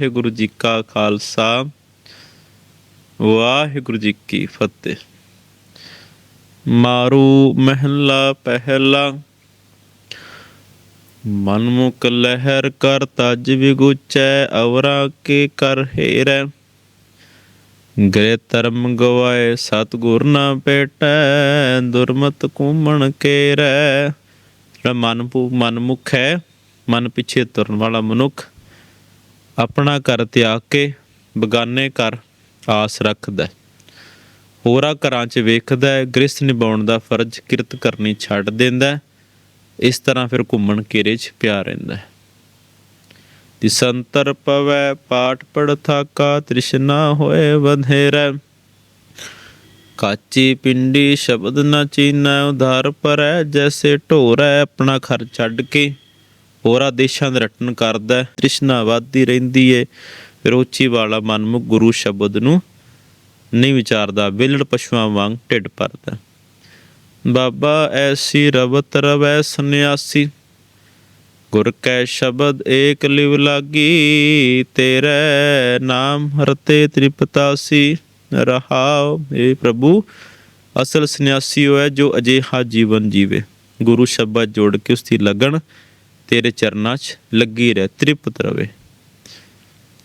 ਵਾਹਿਗੁਰੂ ਜੀ ਕਾ ਖਾਲਸਾ, ਵਾਹਿਗੁਰੂ ਜੀ ਕੀ ਫਤਿਹ। ਮਾਰੂ ਮਹਿਲਾ ਪਹਿਲਾ, ਮਨਮੁਖ ਲਹਿਰ ਕਰ ਤਜ ਵਿਗੁਚੈ, ਅਵਰਾ ਕੇ ਕਰ ਹੇਰੈ। ਗ੍ਰੇ ਧਰਮ ਗਵਾਏ ਸਤਗੁਰ ਨਾ ਭੇਟੈ ਦੁਰਮਤ ਕੁਮਣ ਕੇਰੈ। ਜਿਹੜਾ ਮਨ ਭੂ- ਮਨਮੁਖ ਹੈ, ਮਨ ਪਿੱਛੇ ਤੁਰਨ ਵਾਲਾ ਮਨੁੱਖ। ਆਪਣਾ ਘਰ ਤਿਆਗ ਕੇ ਬਗਾਨੇ ਘਰ ਆਸ ਰੱਖਦਾ ਹੈ। ਹੋਰਾਂ ਘਰਾਂ 'ਚ ਵੇਖਦਾ ਹੈ, ਗ੍ਰਸਥ ਨਿਭਾਉਣ ਦਾ ਫਰਜ਼ ਕਿਰਤ ਕਰਨੀ ਛੱਡ ਦਿੰਦਾ ਇਸ ਤਰ੍ਹਾਂ ਫਿਰ ਘੁੰਮਣ ਘੇਰੇ 'ਚ ਪਿਆ ਰਹਿੰਦਾ ਹੈ। ਦਿਸੰਤਰ ਪਵੈ ਪਾਠ ਪੜ ਥਾਕਾ ਤ੍ਰਿਸ਼ਨਾ ਹੋਏ ਵਧੇਰੈ। ਕਾਚੀ ਪਿੰਡੀ ਸ਼ਬਦ ਨਾ ਚੀਨੈ, ਉਧਾਰ ਪਰੈ, ਜੈਸੇ ਢੋਰੈ, ਆਪਣਾ ਘਰ ਛੱਡ ਕੇ ਹੋਰਾ ਦੇਸ਼ਾਂ ਦਾ ਰਟਨ ਕਰਦਾ ਹੈ। ਤ੍ਰਿਸ਼ਨਾ ਵੱਧਦੀ ਰਹਿੰਦੀ ਏ। ਫਿਰ ਵਾਲਾ ਮਨਮੁਖ ਗੁਰੂ ਸ਼ਬਦ ਨੂੰ ਨਹੀਂ ਵਿਚਾਰਦਾ, ਵਿਲੜ ਪਸ਼ੂਆਂ ਵਾਂਗ ਢਿੱਡ ਭਰਦਾ ਬਾਬਾ ਐਸੀ ਰਵਤ ਰਵੈ ਸੰਨਿਆਸੀ, ਗੁਰ ਕੈ ਸ਼ਬਦ ਏਕ ਲਿਵ ਲਾਗੀ, ਤੇਰੇ ਨਾਮ ਹਰਤੇ ਤ੍ਰਿਪਤਾਸੀ, ਰਹਾਉ ਏ ਪ੍ਰਭੂ। ਅਸਲ ਸੰਨਿਆਸੀ ਹੋਇਆ ਜੋ ਅਜੇਹਾ ਜੀਵਨ ਜੀਵੇ। ਗੁਰੂ ਸ਼ਬਦ ਜੋੜ ਕੇ ਉਸ ਦੀ ਲਗਨ ਤੇਰੇ ਚਰਨਾਂ 'ਚ ਲੱਗੀ ਰਹਿ, ਤ੍ਰਿਪਤ ਰਵੇ।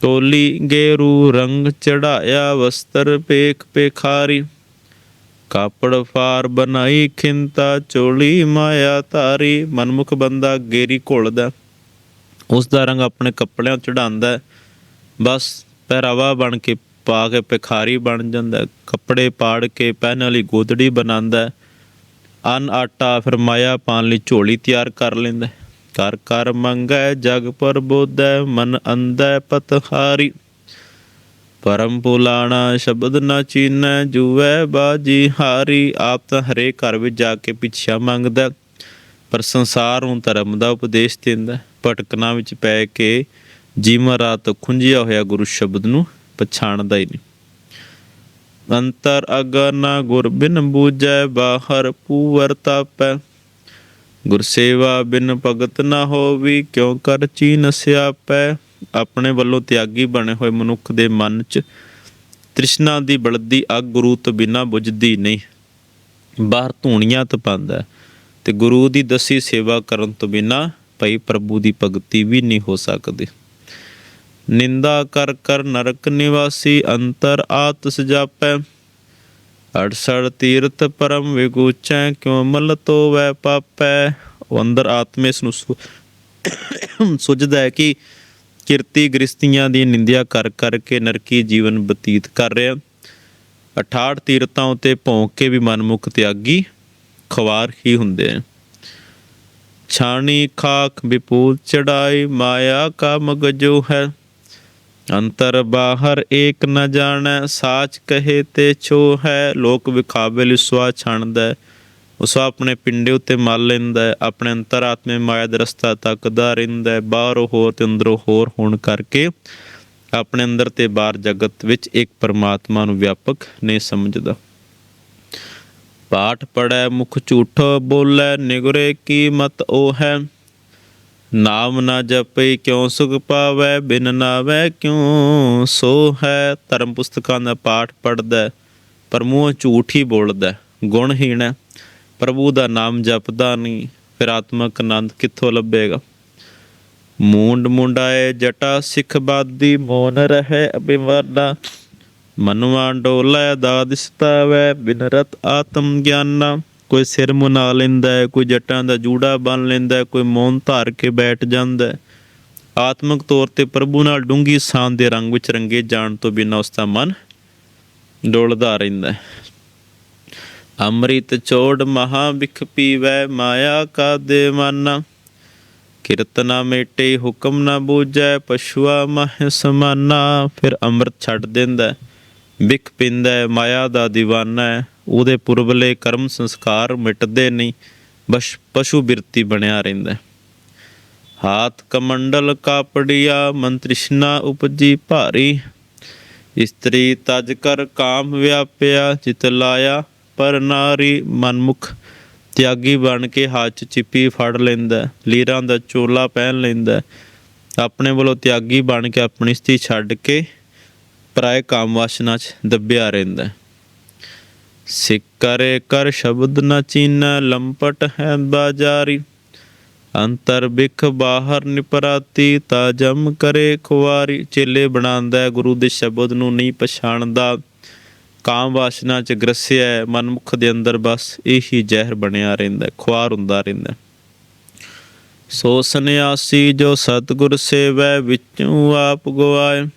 ਤੋਲੀ ਗੇਰੂ ਰੰਗ ਚੜਾਇਆ ਵਸਤਰ ਪੇਖ ਪੇਖਾਰੀ ਕਾਪੜ ਫਾਰ ਬਣਾਈ, ਖਿੰਤਾ ਚੋਲੀ ਮਾਇਆ ਧਾਰੀ। ਮਨਮੁਖ ਬੰਦਾ ਗੇਰੀ ਘੁਲਦਾ ਉਸ ਦਾ ਰੰਗ ਆਪਣੇ ਕੱਪੜਿਆਂ ਚੜਾਉਂਦਾ ਬਸ ਪਹਿਰਾਵਾ ਬਣ ਕੇ ਪਾ ਕੇ ਭਿਖਾਰੀ ਬਣ ਜਾਂਦਾ ਕੱਪੜੇ ਪਾੜ ਕੇ ਪਹਿਨ ਵਾਲੀ ਗੋਦੜੀ ਬਣਾਉਂਦਾ ਹੈ। ਅਨ ਆਟਾ ਫਿਰ ਮਾਇਆ ਪਾਣ ਲਈ ਝੋਲੀ ਤਿਆਰ ਕਰ ਲੈਂਦਾ ਕਰ ਕਰ ਮੰਗੈ ਜਗ ਪਰ ਮਨ ਅੰਧੈ ਪਤਹਾਰੀ। ਪਰਮ ਪੁਲਾਣਾ ਸ਼ਬਦ ਨਾ ਚੀਨੈ ਜੂਵੈ ਬਾਜੀ ਹਾਰੀ। ਆਪ ਤਾਂ ਹਰੇਕ ਘਰ ਵਿੱਚ ਜਾ ਕੇ ਪਿੱਛਾ ਮੰਗਦਾ, ਪਰ ਸੰਸਾਰ ਨੂੰ ਧਰਮ ਦਾ ਉਪਦੇਸ਼ ਦਿੰਦਾ। ਭਟਕਣਾ ਵਿੱਚ ਪੈ ਕੇ ਜੀਵਨ ਰਾਤ ਖੁੰਝਿਆ ਹੋਇਆ ਗੁਰੂ ਸ਼ਬਦ ਨੂੰ ਪਛਾਣਦਾ ਹੀ ਨਹੀਂ। ਅੰਤਰ ਅਗਰ ਨਾ ਗੁਰ ਬਿਨ ਬੂਝੈ, ਬਾਹਰ ਪੂਵਰ ਤਾਪੈ। ਗੁਰ ਸੇਵਾ ਬਿਨ ਭਗਤ ਨਾ ਹੋਵੀ, ਕਿਉ ਕਰ ਚੀਨ ਸਿਆਪੈ? ਆਪਣੇ ਵੱਲੋਂ ਤਿਆਗੀ ਬਣੇ ਹੋਏ ਮਨੁੱਖ ਦੇ ਮਨ 'ਚ ਤ੍ਰਿਸ਼ਨਾ ਦੀ ਬਲਦੀ ਅੱਗ ਗੁਰੂ ਤੋਂ ਬਿਨਾ ਬੁਝਦੀ ਨਹੀਂ। ਬਾਹਰ ਧੂਣੀਆਂ ਤਪਾਉਂਦਾ ਤੇ ਗੁਰੂ ਦੀ ਦਸੀ ਸੇਵਾ ਕਰਨ ਤੋਂ ਬਿਨਾ ਭਈ ਪ੍ਰਭੂ ਦੀ ਭਗਤੀ ਵੀ ਨਹੀਂ ਹੋ ਸਕਦੀ। ਨਿੰਦਾ ਕਰ ਕਰ ਨਰਕ ਨਿਵਾਸੀ, ਅੰਤਰ ਆਤ ਸਜਾਪੈ ਅੜਸੜ ਤੀਰਥ ਪਰਮ ਵਿਗੂਚੈ, ਕਿਉ ਮਲ ਤੋਵੈ ਪਾਪੈ? ਉਹ ਅੰਦਰ ਆਤਮੇ ਇਸ ਨੂੰ ਸੁਝਦਾ ਹੈ ਕਿ ਕਿਰਤੀ ਗ੍ਰਸਤੀਆਂ ਦੀ ਨਿੰਦਿਆ ਕਰ ਕਰਕੇ ਨਰਕੀ ਜੀਵਨ ਬਤੀਤ ਕਰ ਰਿਹਾ। 68 ਤੀਰਥਾਂ ਉਤੇ ਭੌਂਕ ਕੇ ਵੀ ਮਨਮੁਖ ਤਿਆਗੀ ਖਵਾਰ ਹੀ ਹੁੰਦੇ ਹਨ। ਛਾਣੀ ਖਾਕ ਵਿਪੂਲ ਚੜਾਈ, ਮਾਇਆ ਕਾ ਮਗਜੋ ਹੈ। ਅੰਤਰ ਬਾਹਰ ਏਕ ਨ ਜਾਣੈ ਸਾਚ ਕਹੇ ਤੇ ਛੋ ਹੈ ਲੋਕ ਵਿਖਾਵੇ ਲਈ ਸਵਾ ਛਣਦਾ। ਉਸ ਆਪਣੇ ਪਿੰਡੇ ਉੱਤੇ ਮਲ ਲੈਂਦਾ ਹੈ, ਆਪਣੇ ਅੰਤਰਾਤਮੇ ਮਾਇਆ ਦਾ ਰਸਤਾ ਤੱਕਦਾ ਰਹਿੰਦਾ ਬਾਹਰੋਂ ਹੋਰ ਤੇ ਅੰਦਰੋਂ ਹੋਰ ਹੋਣ ਕਰਕੇ ਆਪਣੇ ਅੰਦਰ ਤੇ ਬਾਹਰ ਜਗਤ ਵਿੱਚ ਇੱਕ ਪਰਮਾਤਮਾ ਨੂੰ ਵਿਆਪਕ ਨਹੀਂ ਸਮਝਦਾ। ਪਾਠ ਪੜੈ ਮੁਖ ਝੂਠ ਬੋਲੇ ਨਿਗਰੇ ਕੀ ਮਤ ਉਹ ਹੈ? ਨਾਮ ਨਾ ਜਪੇ ਕਿਉ ਸੁਖ ਪਾਵੈ ਬਿਨ ਨਾਵੈ ਕਿਉ ਸੋ ਹੈ ਧਰਮ ਪੁਸਤਕਾਂ ਦਾ ਪਾਠ ਪੜਦਾ ਹੈ, ਪਰ ਮੂੰਹ ਝੂਠ ਹੀ ਬੋਲਦਾ ਗੁਣਹੀਣ ਹੈ। ਪ੍ਰਭੂ ਦਾ ਨਾਮ ਜਪਦਾ ਨਹੀਂ ਫਿਰ ਆਤਮਕ ਆਨੰਦ ਕਿੱਥੋਂ ਲੱਭੇਗਾ? ਮੂੰਡ ਮੁੰਡਾਏ ਜਟਾ ਸਿੱਖ ਬਾਦੀ ਮੋਨ ਰਹੇ ਅਭਿਮਾਨਾ। ਮਨਵਾ ਡੋਲੇ ਦਾਦਿਸਤਾਵੈ ਬਿਨ ਬਿਨਰਤ ਆਤਮ ਗਿਆਨਾ। ਕੋਈ ਸਿਰ ਮੁਨਾ ਲੈਂਦਾ ਹੈ, ਕੋਈ ਜੱਟਾਂ ਦਾ ਜੂੜਾ ਬਨ ਲੈਂਦਾ ਹੈ, ਕੋਈ ਮੌਨ ਧਾਰ ਕੇ ਬੈਠ ਜਾਂਦਾ ਹੈ। ਆਤਮਿਕ ਤੌਰ ਤੇ ਪ੍ਰਭੂ ਨਾਲ ਡੂੰਗੀ ਸਾਂ ਦੇ ਰੰਗ ਵਿੱਚ ਰੰਗੇ ਜਾਣ ਤੋਂ ਬਿਨਾਂ ਉਸ ਦਾ ਮਨ ਡੋਲਦਾ ਰਹਿੰਦਾ ਹੈ। ਅੰਮ੍ਰਿਤ ਚੋੜ ਮਹਾ ਵਿਖ ਪੀਵੈ, ਮਾਇਆ ਕਾ ਦੇਵਾਨਾ ਕੀਰਤਨਾ ਮੇਟੇ, ਹੁਕਮ ਨਾ ਬੂਝੈ, ਪਸ਼ੂਆ ਮਹ ਸਮਾਨਾ। ਫਿਰ ਅੰਮ੍ਰਿਤ ਛੱਡ ਦਿੰਦਾ ਵਿਖ ਬਿਖ ਪਿੰਦਾ ਮਾਇਆ ਦਾ دیਵਾਨਾ ਹੈ। ਉਹਦੇ ਪੁਰਬਲੇ ਕਰਮ ਸੰਸਕਾਰ ਮਿਟਦੇ ਨਹੀਂ, ਬਸ ਪਸ਼ੂ ਬਿਰਤੀ ਬਣਿਆ ਰਹਿੰਦਾ ਹਾਥ ਕਮੰਡਲ ਕਾਪੜਿਆ, ਮੰਤ੍ਰਿਸ਼ਨਾ ਉਪਜੀ ਭਾਰੀ। ਇਸਤਰੀ ਤਜ ਕਰ ਕਾਮ ਵਿਆਪਿਆ ਜਿਤ ਲਾਇਆ ਪਰ ਨਾਰੀ ਮਨਮੁਖ। ਤਿਆਗੀ ਬਣ ਕੇ ਹੱਥ 'ਚ ਚਿੱਪੀ ਫੜ ਲੈਂਦਾ ਲੀਰਾਂ ਦਾ ਚੋਲਾ ਪਹਿਨ ਲੈਂਦਾ ਆਪਣੇ ਵੱਲੋਂ ਤਿਆਗੀ ਬਣ ਕੇ ਆਪਣੀ ਸਥਿਤੀ ਛੱਡ ਕੇ ਪਰਾਏ ਕਾਮ ਵਾਸਨਾ 'ਚ ਦੱਬਿਆ ਰਹਿੰਦਾ ਹੈ। ਸਿੱਖ ਕਰੇ ਕਰ ਸ਼ਬਦ ਨ ਚੀਨੈ ਲੰਪਟ ਹੈ ਬਾਜਾਰੀ। ਅੰਤਰ ਬਿਖ ਬਾਹਰ ਨਿਪਰਾਤੀ ਤਾ ਜਮ ਕਰੇ ਖੁਆਰੀ ਚੇਲੇ ਬਣਾਉਂਦਾ ਗੁਰੂ ਦੇ ਸ਼ਬਦ ਨੂੰ ਨਹੀਂ ਪਛਾਣਦਾ। ਕਾਮ ਵਾਸਨਾ ਚ ਗ੍ਰਸਿਆ ਹੈ, ਮਨਮੁਖ ਦੇ ਅੰਦਰ ਬਸ ਇਹੀ ਜ਼ਹਿਰ ਬਣਿਆ ਰਹਿੰਦਾ ਖੁਆਰ ਹੁੰਦਾ ਰਹਿੰਦਾ ਸੋ ਸੰਿਆਸੀ ਜੋ ਸਤਿਗੁਰ ਸੇਵੈ ਵਿੱਚੋਂ ਆਪ ਗਵਾਏ।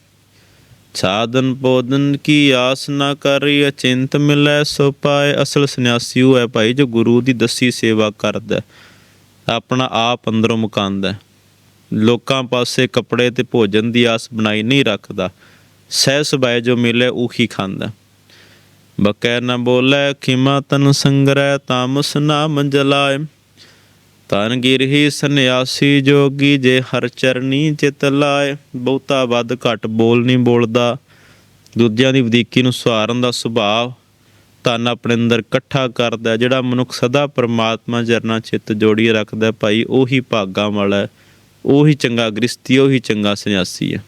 ਸਾਧਨ ਬੋਧਨ ਕੀ ਆਸ ਨਾ ਕਰੀ, ਅਚਿੰਤ ਮਿਲੈ ਸੋ ਪਾਏ। ਅਸਲ ਸੰਨਿਆਸੀ ਉਹ ਹੈ ਭਾਈ ਜੋ ਗੁਰੂ ਦੀ ਦੱਸੀ ਸੇਵਾ ਕਰਦਾ ਆਪਣਾ ਆਪ ਅੰਦਰੋਂ ਮੁਕਾਂਦਾ ਲੋਕਾਂ ਪਾਸੇ ਕੱਪੜੇ ਤੇ ਭੋਜਨ ਦੀ ਆਸ ਬਣਾਈ ਨਹੀਂ ਰੱਖਦਾ। ਸਹਿ ਸੁਭਾਏ ਜੋ ਮਿਲੇ ਉਹੀ ਖਾਂਦਾ ਬਕੈ ਨਾ ਬੋਲੇ, ਖਿਮਾ ਤਨ ਸੰਗਰੈ ਤਾਮਸ ਨਾਮ ਜਲਾਏ ਤਨ ਗਿਰਹੀ ਸੰਨਿਆਸੀ ਜੋਗੀ ਜੇ ਹਰ ਚਰਨੀ ਚਿਤ ਲਾਏ। ਬਹੁਤਾ ਵੱਧ ਘੱਟ ਬੋਲ ਨਹੀਂ ਬੋਲਦਾ। ਦੂਜਿਆਂ ਦੀ ਵਧੀਕੀ ਨੂੰ ਸਹਾਰਨ ਦਾ ਸੁਭਾਅ ਤਨ ਆਪਣੇ ਅੰਦਰ ਇਕੱਠਾ ਕਰਦਾ ਜਿਹੜਾ ਮਨੁੱਖ ਸਦਾ ਪਰਮਾਤਮਾ ਜਰਨਾ ਚਿੱਤ ਜੋੜੀ ਰੱਖਦਾ ਭਾਈ ਉਹੀ ਭਾਗਾ ਵਾਲਾ ਹੈ। ਉਹੀ ਚੰਗਾ ਗ੍ਰਸਤੀ ਉਹੀ ਚੰਗਾ ਸੰਨਿਆਸੀ ਹੈ।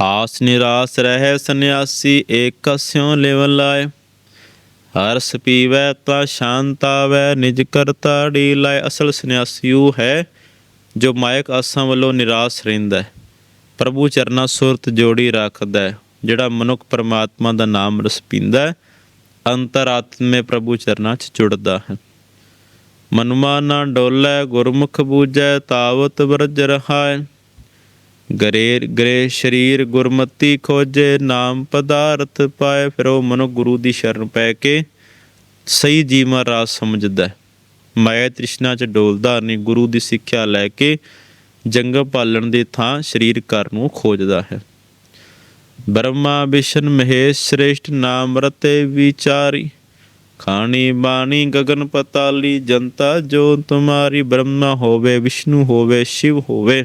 ਆਸ ਨਿਰਾਸ ਰਹਿ ਸੰਨਿਆਸੀ, ਏਕ ਕਸਿਓ ਲਿਵ ਲਾਏ। ਹਰਸ ਪੀਵੈ ਤਾ ਸ਼ਾਂਤਾਵੈ, ਨਿਜ ਕਰਤਾ ਢੀ ਅਸਲ ਸੰਨਿਆਸੀ ਹੈ, ਜੋ ਮਾਇਕ ਆਸਾਂ ਵੱਲੋਂ ਨਿਰਾਸ਼ ਰਹਿੰਦਾ। ਹੈ ਪ੍ਰਭੂ ਚਰਨਾ ਸੁਰਤ ਜੋੜੀ ਰੱਖਦਾ ਹੈ ਜਿਹੜਾ ਮਨੁੱਖ ਪਰਮਾਤਮਾ ਦਾ ਨਾਮ ਰਸ ਪੀਂਦਾ ਹੈ ਅੰਤਰਾਤਮੇ ਪ੍ਰਭੂ ਚਰਨਾਂ 'ਚ ਜੁੜਦਾ ਹੈ। ਮਨੁਮਾ ਨਾ ਡੋਲੇ, ਗੁਰਮੁਖ ਬੂਝੈ ਤਾਵਤ ਵਰਜ ਰਹਾਏ ਗਰੇ ਗਰੇ ਸ਼ਰੀਰ ਗੁਰਮਤੀ ਖੋਜੇ, ਨਾਮ ਪਦਾਰਥ ਪਾਏ, ਫਿਰ ਉਹ ਮਨੁ ਗੁਰੂ ਦੀ ਸ਼ਰਨ ਪੈ ਕੇ ਸਹੀ ਜੀਵਾਂ ਰਾਜ ਸਮਝਦਾ ਮਾਇਆ ਤ੍ਰਿਸ਼ਨਾ ਚ ਡੋਲਦਾ ਨਹੀਂ ਗੁਰੂ ਦੀ ਸਿੱਖਿਆ ਲੈ ਕੇ ਜੰਗ ਪਾਲਣ ਦੀ ਥਾਂ ਸਰੀਰ ਘਰ ਨੂੰ ਖੋਜਦਾ ਹੈ। ਬ੍ਰਹਮਾ ਵਿਸ਼ਨ ਮਹੇਸ਼ ਸ੍ਰੇਸ਼ਟ ਨਾਮ ਰਤੇ ਵਿਚਾਰੀ, ਖਾਣੀ ਬਾਣੀ ਗਗਨ ਪਤਾਲੀ, ਜਨਤਾ ਜੋ ਤੁਮਾਰੀ, ਬ੍ਰਹਮਾ ਹੋਵੇ, ਵਿਸ਼ਨੂੰ ਹੋਵੇ, ਸ਼ਿਵ ਹੋਵੇ।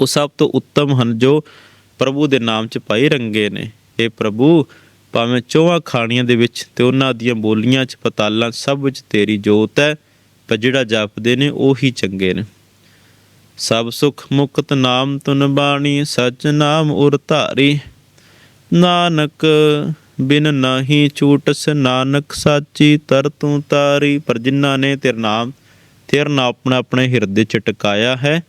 ਉਹ ਸਭ ਤੋਂ ਉੱਤਮ ਹਨ ਜੋ ਪ੍ਰਭੂ ਦੇ ਨਾਮ 'ਚ ਪਾਈ ਰੰਗੇ ਨੇ। ਇਹ ਪ੍ਰਭੂ, ਭਾਵੇਂ ਚੌਹਾਂ ਖਾਣੀਆਂ ਦੇ ਵਿੱਚ ਤੇ ਉਹਨਾਂ ਦੀਆਂ ਬੋਲੀਆਂ 'ਚ ਪਤਾਲਾਂ ਸਭ ਵਿੱਚ ਤੇਰੀ ਜੋਤ ਹੈ, ਪਰ ਜਿਹੜਾ ਜਪਦੇ ਨੇ ਉਹੀ ਚੰਗੇ ਨੇ। ਸਭ ਸੁਖ ਮੁਕਤ ਨਾਮ ਤੁਨ ਬਾਣੀ, ਸਚ ਨਾਮ ਉਰ ਧਾਰੀ। ਨਾਨਕ, ਬਿਨ ਨਾਹੀ ਛੂਟਸ ਨਾਨਕ, ਸਾਚੀ ਤਰ ਤੂੰ ਤਾਰੀ। ਪਰ ਜਿਨ੍ਹਾਂ ਨੇ ਤੇਰਾ ਨਾਮ ਤੇਰਾ ਨਾਮ ਆਪਣਾ ਆਪਣੇ ਹਿਰਦੇ ਚ ਟਿਕਾਇਆ ਹੈ